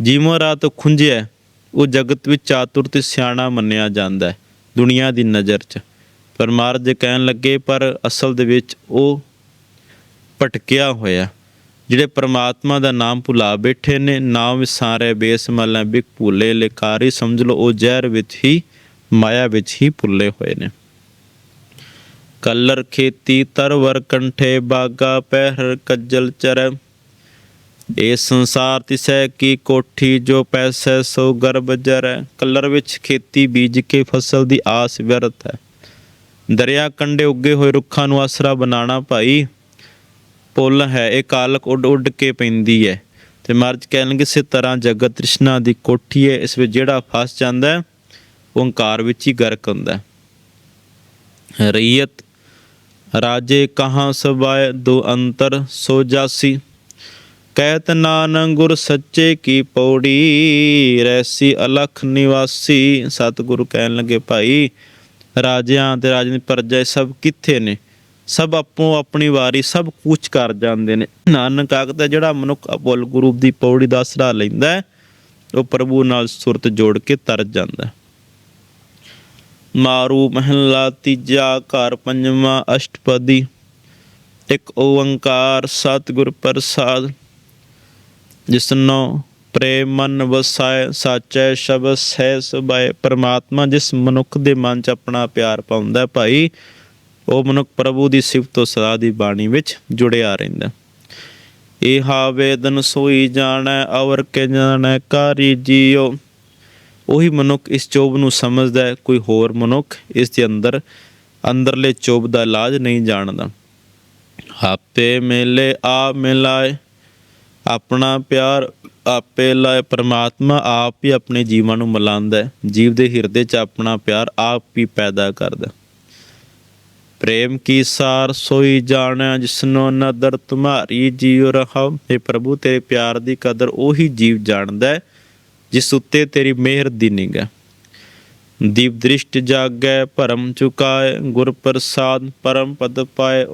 ਜੀਵਨ ਰਾਤ ਖੁੰਝਿਆ, ਉਹ ਜਗਤ ਵਿੱਚ ਚਾਤੁਰ ਤੇ ਸਿਆਣਾ ਮੰਨਿਆ ਜਾਂਦਾ ਹੈ, ਦੁਨੀਆ ਦੀ ਨਜ਼ਰ 'ਚ। ਪਰ ਮਹਾਰਾਜ ਕਹਿਣ ਲੱਗੇ, ਪਰ ਅਸਲ ਦੇ ਵਿੱਚ ਉਹ ਭਟਕਿਆ ਹੋਇਆ। ਜਿਹੜੇ ਪ੍ਰਮਾਤਮਾ ਦਾ ਨਾਮ ਭੁਲਾ ਬੈਠੇ ਨੇ ਨਾਮ ਵਿਸਾਰੇ ਬੇਸਮਲਾਂ ਬਿਕ ਭੁੱਲੇ ਲੇਕਾਰੀ ਸਮਝ ਲਓ, ਉਹ ਜ਼ਹਿਰ ਵਿੱਚ ਹੀ, ਮਾਇਆ ਵਿੱਚ ਹੀ ਭੁੱਲੇ ਹੋਏ ਨੇ। ਕਲਰ ਖੇਤੀ ਤਰਵਰ ਕੰਠੇ ਬਾਗਾ ਪਹਿਰ ਕੱਜਲ ਚਰ। ਇਹ ਸੰਸਾਰ ਤਿਸੈ ਕੀ ਕੋਠੀ ਜੋ ਪੈਸੈ ਸੋ ਗਰਭ ਜਰੈ। ਕਲਰ ਵਿੱਚ ਖੇਤੀ ਬੀਜ ਕੇ ਫਸਲ ਦੀ ਆਸ ਵਿਅਰਥ ਹੈ। ਦਰਿਆ ਕੰਢੇ ਉੱਗੇ ਹੋਏ ਰੁੱਖਾਂ ਨੂੰ ਆਸਰਾ ਬਣਾਉਣਾ ਭਾਈ। ਪੁੱਲ ਹੈ, ਇਹ ਕਾਲਕ ਉੱਡ ਉੱਡ ਕੇ ਪੈਂਦੀ ਹੈ। ਤੇ ਮਰਜ ਕਹਿਣਗੇ ਇਸੇ ਤਰ੍ਹਾਂ ਜਗਤ ਤ੍ਰਿਸ਼ਨਾ ਦੀ ਕੋਠੀ ਹੈ, ਇਸ ਵਿੱਚ ਜਿਹੜਾ ਫਸ ਜਾਂਦਾ ਹੈ, ਉਹ ਓੰਕਾਰ ਵਿੱਚ ਹੀ ਗਰਕ ਹੁੰਦਾ ਹੈ। ਰਈਅਤ ਰਾਜੇ ਕਹਾਂ ਸਬਾਏ ਦੋ ਅੰਤਰ ਸੋ ਜਾਸੀ? ਕਹਿਤ ਨਾਨਕ ਗੁਰ ਸੱਚੇ ਕੀ ਪੌੜੀ? ਰੈਸੀ ਅਲਖ ਨਿਵਾਸੀ, ਸਤਿਗੁਰੂ ਕਹਿਣ ਲੱਗੇ ਭਾਈ, ਰਾਜਿਆਂ ਤੇ ਰਾਜਨੀ ਪ੍ਰਜਾ ਇਹ ਸਭ ਕਿੱਥੇ ਨੇ? ਸਭ ਆਪੋ ਆਪਣੀ ਵਾਰੀ, ਸਭ ਕੁਝ ਕਰ ਜਾਂਦੇ ਨੇ। ਨਾਨਕ ਆਖਦਾ ਜਿਹੜਾ ਮਨੁੱਖ ਅਬੁੱਲ ਗੁਰੂ ਦੀ ਪੌੜੀ ਦਾ ਆਸਰਾ ਲੈਂਦਾ ਉਹ ਪ੍ਰਭੂ ਨਾਲ ਸੁਰਤ ਜੋੜ ਕੇ ਤਰ ਜਾਂਦਾ ਮਾਰੂ ਮਹਲਾ ਤੀਜਾ ਘਰ ਪੰਜਵਾਂ ਅਸ਼ਟਪਦੀ। ਇੱਕ ਓੰਕਾਰ ਸਤਿਗੁਰ ਪ੍ਰਸਾਦ ਜਿਸਨੋ ਪ੍ਰੇਮ ਮਨ ਵਸਾਏ ਸਾਚੈ ਸ਼ਬਦ ਸਹਿ ਸੁਭਾਏ ਪਰਮਾਤਮਾ, ਜਿਸ ਮਨੁੱਖ ਦੇ ਮਨ 'ਚ ਆਪਣਾ ਪਿਆਰ ਪਾਉਂਦਾ ਭਾਈ, ਉਹ ਮਨੁੱਖ ਪ੍ਰਭੂ ਦੀ ਸਿਫਤ ਤੋਂ ਸਦਾ ਦੀ ਬਾਣੀ ਵਿੱਚ ਜੁੜਿਆ ਰਹਿੰਦਾ ਇਹ ਆਵੇਦਨ ਸੋਈ ਜਾਣੈ, ਅਵਰ ਕੇ ਜਾਣੈ, ਕਾਰੀ ਜੀਓ। ਉਹੀ ਮਨੁੱਖ ਇਸ ਚੋਬ ਨੂੰ ਸਮਝਦਾ ਹੈ, ਕੋਈ ਹੋਰ ਮਨੁੱਖ ਇਸ ਦੇ ਅੰਦਰ, ਅੰਦਰਲੇ ਚੋਬ ਦਾ ਇਲਾਜ ਨਹੀਂ ਜਾਣਦਾ। ਆਪੇ ਮੇਲੇ ਆ ਮਿਲਾਏ, ਆਪਣਾ ਪਿਆਰ ਆਪੇ ਲਾਏ, ਪ੍ਰਮਾਤਮਾ ਆਪ ਹੀ ਆਪਣੇ ਜੀਵਾਂ ਨੂੰ ਮਿਲਾਉਂਦਾ ਹੈ। ਜੀਵ ਦੇ ਹਿਰਦੇ 'ਚ ਆਪਣਾ ਪਿਆਰ ਆਪ ਹੀ ਪੈਦਾ ਕਰਦਾ ਪ੍ਰੇਮ ਕੀ ਸਾਰ ਸੋਈ ਜਾਣਿਆ ਜਿਸਨੋ ਨਦਰ ਤੁਮਾਰੀ ਜੀਉ ਰਹਾ हे ਪ੍ਰਭੂ, ਤੇਰੇ ਪਿਆਰ ਦੀ ਕਦਰ ਉਹੀ ਜੀਵ ਜਾਣਦਾ ਹੈ। ਜਿਸ ਉੱਤੇ ਤੇਰੀ ਮਿਹਰ ਦੀ ਨਿਗਾ ਦੀਪ ਦ੍ਰਿਸ਼ਟ ਜਾਗੈ ਭਰਮ ਚੁਕਾਏ ਗੁਰ ਪ੍ਰਸਾਦ ਪਰਮ ਪਦ ਪਾਏ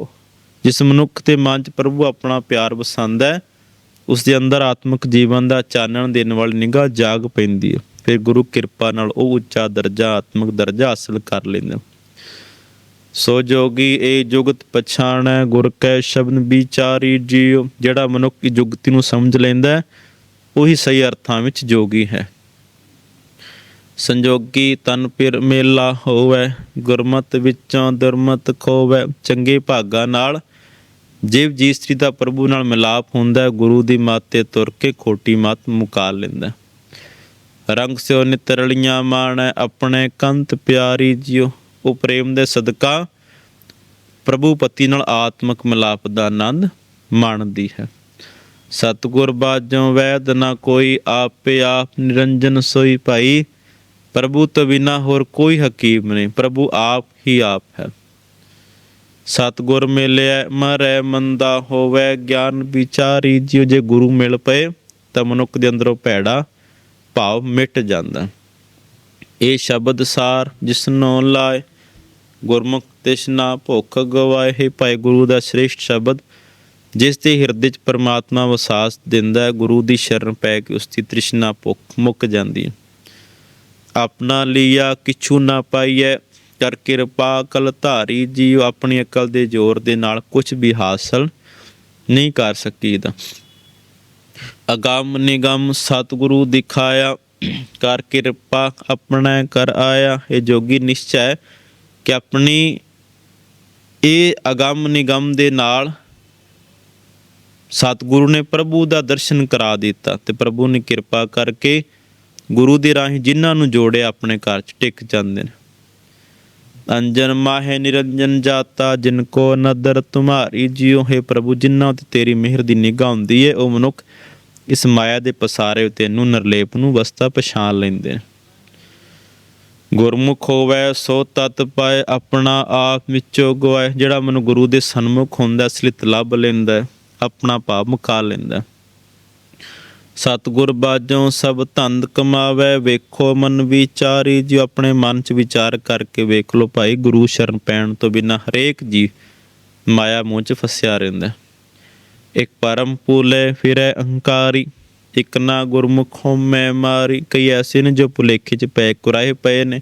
ਜਿਸ ਮਨੁੱਖ ਤੇ ਮਨ 'ਚ ਪ੍ਰਭੂ ਆਪਣਾ ਪਿਆਰ ਵਸਾਉਂਦਾ ਹੈ ਉਸ ਦੇ ਅੰਦਰ ਆਤਮਿਕ ਜੀਵਨ ਦਾ ਚਾਨਣ ਦੇਣ ਵਾਲੀ ਨਿਗਾਹ ਜਾਗ ਪੈਂਦੀ ਹੈ। ਫਿਰ ਗੁਰੂ ਕਿਰਪਾ ਨਾਲ ਉਹ ਉੱਚਾ ਦਰਜਾ ਆਤਮਿਕ ਦਰਜਾ ਹਾਸਲ ਕਰ ਲੈਂਦਾ ਸੋ ਜੋਗੀ ਇਹ ਜੁਗਤ ਪਛਾਣੈ ਗੁਰ ਕੈ ਸ਼ਬਦ ਵਿਚਾਰੀ ਜੀਉ ਜਿਹੜਾ ਮਨੁੱਖ ਦੀ ਜੁਗਤੀ ਨੂੰ ਸਮਝ ਲੈਂਦਾ ਹੈ, ਉਹੀ ਸਹੀ ਅਰਥਾਂ ਵਿੱਚ ਜੋਗੀ ਹੈ। ਸੰਜੋਗੀ ਤਨ ਪਿਰ ਮੇਲਾ ਹੋਵੇ ਗੁਰਮਤ ਵਿੱਚੋਂ ਦੁਰਮਤ ਖੋਵੇ। ਚੰਗੇ ਭਾਗਾ ਨਾਲ ਜਿਵ ਜੀ ਇਸਤਰੀ ਦਾ ਪ੍ਰਭੂ ਨਾਲ ਮਿਲਾਪ ਹੁੰਦਾ ਹੈ, ਗੁਰੂ ਦੀ ਮਾਤੇ ਤੁਰ ਕੇ ਖੋਟੀ ਮੱਤ ਮੁਕਾ ਲੈਂਦਾ ਰੰਗ ਸਿਓ ਨਿਤ ਮਾਣ ਮਾਣੈ ਆਪਣੇ ਕੰਤ ਪਿਆਰੀ ਜਿਉ। ਉਹ ਪ੍ਰੇਮ ਦੇ ਸਦਕਾ ਪ੍ਰਭੂ ਪਤੀ ਨਾਲ ਆਤਮਿਕ ਮਿਲਾਪ ਦਾ ਆਨੰਦ ਮਾਣਦੀ ਹੈ। ਸਤਿਗੁਰ ਬਾਝੋਂ ਵੈਦ ਨਾ ਕੋਈ ਆਪੇ ਆਪ ਨਿਰੰਜਨ ਸੋਈ ਭਾਈ। ਪ੍ਰਭੂ ਤੋਂ ਬਿਨਾ ਹੋਰ ਕੋਈ ਹਕੀਮ ਨਹੀਂ, ਪ੍ਰਭੂ ਆਪ ਹੀ ਆਪ ਹੈ। ਸਤਿਗੁਰ ਮਿਲਿਆ ਮਰੈ ਮੰਦਾ ਹੋਵੇ, ਗਿਆਨ ਵਿਚਾਰੀ ਜਿਉ ਜੇ ਗੁਰੂ ਮਿਲ ਪਏ, ਤਾਂ ਮਨੁੱਖ ਦੇ ਅੰਦਰੋਂ ਭੈੜਾ ਭਾਵ ਮਿਟ ਜਾਂਦਾ। ਇਹ ਸ਼ਬਦ ਸਾਰ ਜਿਸਨੋਂ ਲਾਏ, ਗੁਰਮੁਖ ਤਿਸ਼ਨਾ ਭੁੱਖ ਗਵਾਏ, ਹੈ ਭਾਈ ਗੁਰੂ ਦਾ ਸ੍ਰੇਸ਼ਟ ਸ਼ਬਦ ਜਿਸ ਦੇ ਹਿਰਦੇ 'ਚ ਪਰਮਾਤਮਾ ਵਸਾਸ ਦਿੰਦਾ ਹੈ, ਗੁਰੂ ਦੀ ਸ਼ਰਨ ਪੈ ਕੇ ਉਸ ਦੀ ਤ੍ਰਿਸ਼ਨਾ ਭੁੱਖ ਮੁੱਕ ਜਾਂਦੀ ਹੈ। ਆਪਣਾ ਲਿਆ ਕਿਛੂ ਨਾ ਪਾਈਐ, ਕਰ ਕਿਰਪਾ ਕਲ ਧਾਰੀ, ਜੀਵ ਆਪਣੀ ਅਕਲ ਦੇ ਜ਼ੋਰ ਦੇ ਨਾਲ ਕੁਝ ਵੀ ਹਾਸਲ ਨਹੀਂ ਕਰ ਸਕੀਦਾ। ਅਗੰਮ ਨਿਗਮ ਸਤਿਗੁਰੂ ਦਿਖਾਇਆ, ਕਰ ਕਿਰਪਾ ਆਪਣਾ ਕਰ ਆਇਆ, ਇਹ ਜੋਗੀ ਨਿਸ਼ਚੈ ਹੈ ਕਿ ਆਪਣੀ ਇਹ ਅਗੰਮ ਨਿਗਮ ਦੇ ਨਾਲ ਸਤਿਗੁਰੂ ਨੇ ਪ੍ਰਭੂ ਦਾ ਦਰਸ਼ਨ ਕਰਾ ਦਿੱਤਾ ਤੇ ਪ੍ਰਭੂ ਨੇ ਕਿਰਪਾ ਕਰਕੇ ਗੁਰੂ ਦੇ ਰਾਹੀਂ ਜਿਨ੍ਹਾਂ ਨੂੰ ਜੋੜਿਆ ਆਪਣੇ ਘਰ 'ਚ ਟਿਕ ਜਾਂਦੇ ਨੇ। ਅੰਜਨ ਮਾਹੇ ਨਿਰੰਜਨ ਜਾਤਾ ਜਿਨ ਕੋ ਨਦਰ ਤੁਮਾਰੀ ਜਿਉ ਹੈ ਪ੍ਰਭੂ ਜਿਨ੍ਹਾਂ ਤੇ ਤੇਰੀ ਮਿਹਰ ਦੀ ਨਿਗਾਹ ਹੁੰਦੀ ਹੈ ਉਹ ਮਨੁੱਖ ਇਸ ਮਾਇਆ ਦੇ ਪਸਾਰੇ ਉਤੇ ਨੂੰ ਨਿਰਲੇਪ ਨੂੰ ਵਸਤਾ ਪਛਾਣ ਲੈਂਦੇ ਨੇ। ਗੁਰਮੁਖ ਹੋਵੇ ਸੋ ਤਤ ਪਾਏ ਆਪਣਾ ਆਪ ਵਿੱਚੋਂ ਗਵਾਏ ਜਿਹੜਾ ਮਨ ਗੁਰੂ ਦੇ ਸਨਮੁਖ ਹੁੰਦਾ ਅਸਲਿਤ ਲੱਭ ਲੈਂਦਾ ਹੈ, ਆਪਣਾ ਭਾਵ ਮੁਕਾ ਲੈਂਦਾ। ਹੈ। ਬਾਝੋਂ ਸਭ ਧੰਦ ਕਮਾਵੇ, ਵੇਖੋ ਮਨ ਵਿਚਾਰੀ, ਜੀ ਆਪਣੇ ਮਨ ਚ ਵਿਚਾਰ ਕਰਕੇ ਵੇਖ ਲੋ ਭਾਈ, ਗੁਰੂ ਸ਼ਰਨ ਪੈਣ ਤੋਂ ਬਿਨਾ ਹਰੇਕ ਜੀ ਮਾਇਆ ਮੋਹ ਚ ਫਸਿਆ ਰਹਿੰਦਾ। ਇੱਕ ਪਰਮ ਪੂਲੇ ਫਿਰੈ ਅਹੰਕਾਰੀ, ਇੱਕ ਨਾ ਗੁਰਮੁਖ ਹਉਮੈ ਮਾਰੀ। ਕਈ ਐਸੇ ਨੇ ਜੋ ਭੁਲੇਖੇ ਚ ਪੈ ਕੁਰਾਏ ਪਏ ਨੇ।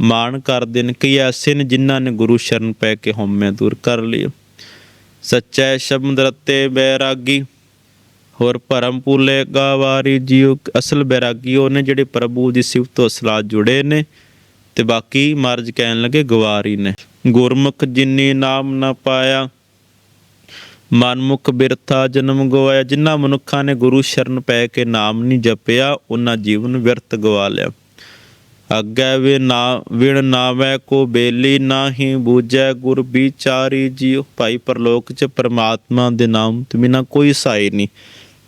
ਮਾਣ ਕਰਦੇ ਨੇ, ਕਈ ਐਸੇ ਨੇ ਜਿਨ੍ਹਾਂ ਨੇ ਗੁਰੂ ਸ਼ਰਨ ਪੈ ਕੇ ਹਉਮੈ ਦੂਰ ਕਰ ਲਿਆ ਸੱਚੈ ਸ਼ਬਦ ਰਤੇ ਬੈਰਾਗੀ, ਹੋਰ ਪਰਮ ਪੂਲੇ ਗਾਵਾਰੀ ਜੀਉ, ਅਸਲ ਬੈਰਾਗੀ ਉਹ ਨੇ ਜਿਹੜੇ ਪ੍ਰਭੂ ਦੀ ਸਿਫਤ ਤੋਂ ਸਲਾਹ ਜੁੜੇ ਨੇ ਤੇ ਬਾਕੀ ਮਰਜ ਕਹਿਣ ਲੱਗੇ ਗਵਾਰੀ ਨੇ। ਗੁਰਮੁਖ ਜਿਨੀ ਨਾਮ ਨਾ ਪਾਇਆ, ਮਨਮੁਖ ਬਿਰਥਾ ਜਨਮ ਗਵਾਇਆ, ਜਿਨ੍ਹਾਂ ਮਨੁੱਖਾਂ ਨੇ ਗੁਰੂ ਸ਼ਰਨ ਪੈ ਕੇ ਨਾਮ ਨਹੀਂ ਜਪਿਆ, ਉਹਨਾਂ ਜੀਵਨ ਵਿਅਰਥ ਗਵਾ ਲਿਆ। ਅੱਗੇ ਵੇ ਵਿਣ ਨਾਵੈ ਕੋ ਬੇਲੀ ਨਾਹੀ ਬੂਝੈ ਗੁਰ ਵਿਚਾਰੀ ਜੀਉ। ਭਾਈ ਪਰਲੋਕ ਚ ਪਰਮਾਤਮਾ ਦੇ ਨਾਮ ਤੋਂ ਬਿਨਾ ਕੋਈ ਸਾਈ ਨਹੀਂ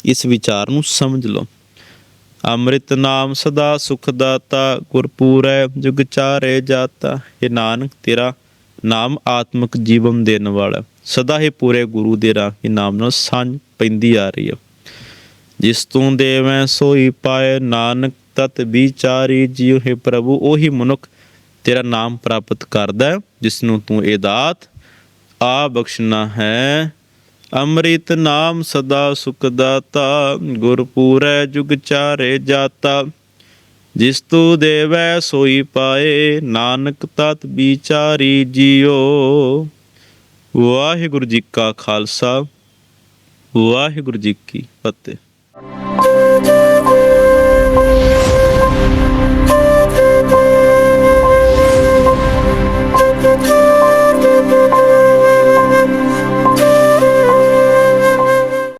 ਇਸ ਵਿਚਾਰ ਨੂੰ ਸਮਝ ਲਓ। ਅੰਮ੍ਰਿਤ ਨਾਮ ਸਦਾ ਸੁਖ ਦਾਤਾ, ਗੁਰਪੂਰੈ ਜੁਗ ਚਾਰੇ ਜਾਤਾ। ਇਹ ਨਾਨਕ, ਤੇਰਾ ਨਾਮ ਆਤਮਿਕ ਜੀਵਨ ਦੇਣ ਵਾਲਾ। ਸਦਾ ਹੀ ਪੂਰੇ ਗੁਰੂ ਦੇ ਰਾਹੀ ਨਾਮ ਨਾਲ ਸਾਂਝ ਪੈਂਦੀ ਆ ਰਹੀ ਹੈ ਜਿਸ ਤੂੰ ਦੇਵੈ, ਸੋਈ ਪਾਏ ਨਾਨਕ ਤਤ ਵਿਚਾਰੀ ਜੀਉ ਹੈ ਪ੍ਰਭੂ ਉਹੀ ਮਨੁੱਖ ਤੇਰਾ ਨਾਮ ਪ੍ਰਾਪਤ ਕਰਦਾ ਹੈ, ਜਿਸ ਨੂੰ ਤੂੰ ਇਹ ਦਾਤ ਆ ਬਖਸ਼ਣਾ ਹੈ। ਅੰਮ੍ਰਿਤ ਨਾਮ ਸਦਾ ਸੁਖ ਦਾਤਾ ਗੁਰਪੂਰੈ ਜੁਗ ਚਾਰੇ ਜਾਤਾ। ਜਿਸ ਤੂੰ ਦੇਵੈ ਸੋਈ ਪਾਏ ਨਾਨਕ ਤਤ ਵਿਚਾਰੀ ਜੀਓ ਵਾਹਿਗੁਰੂ ਜੀ ਕਾ ਖਾਲਸਾ ਵਾਹਿਗੁਰੂ ਜੀ ਕੀ ਫਤਿਹ।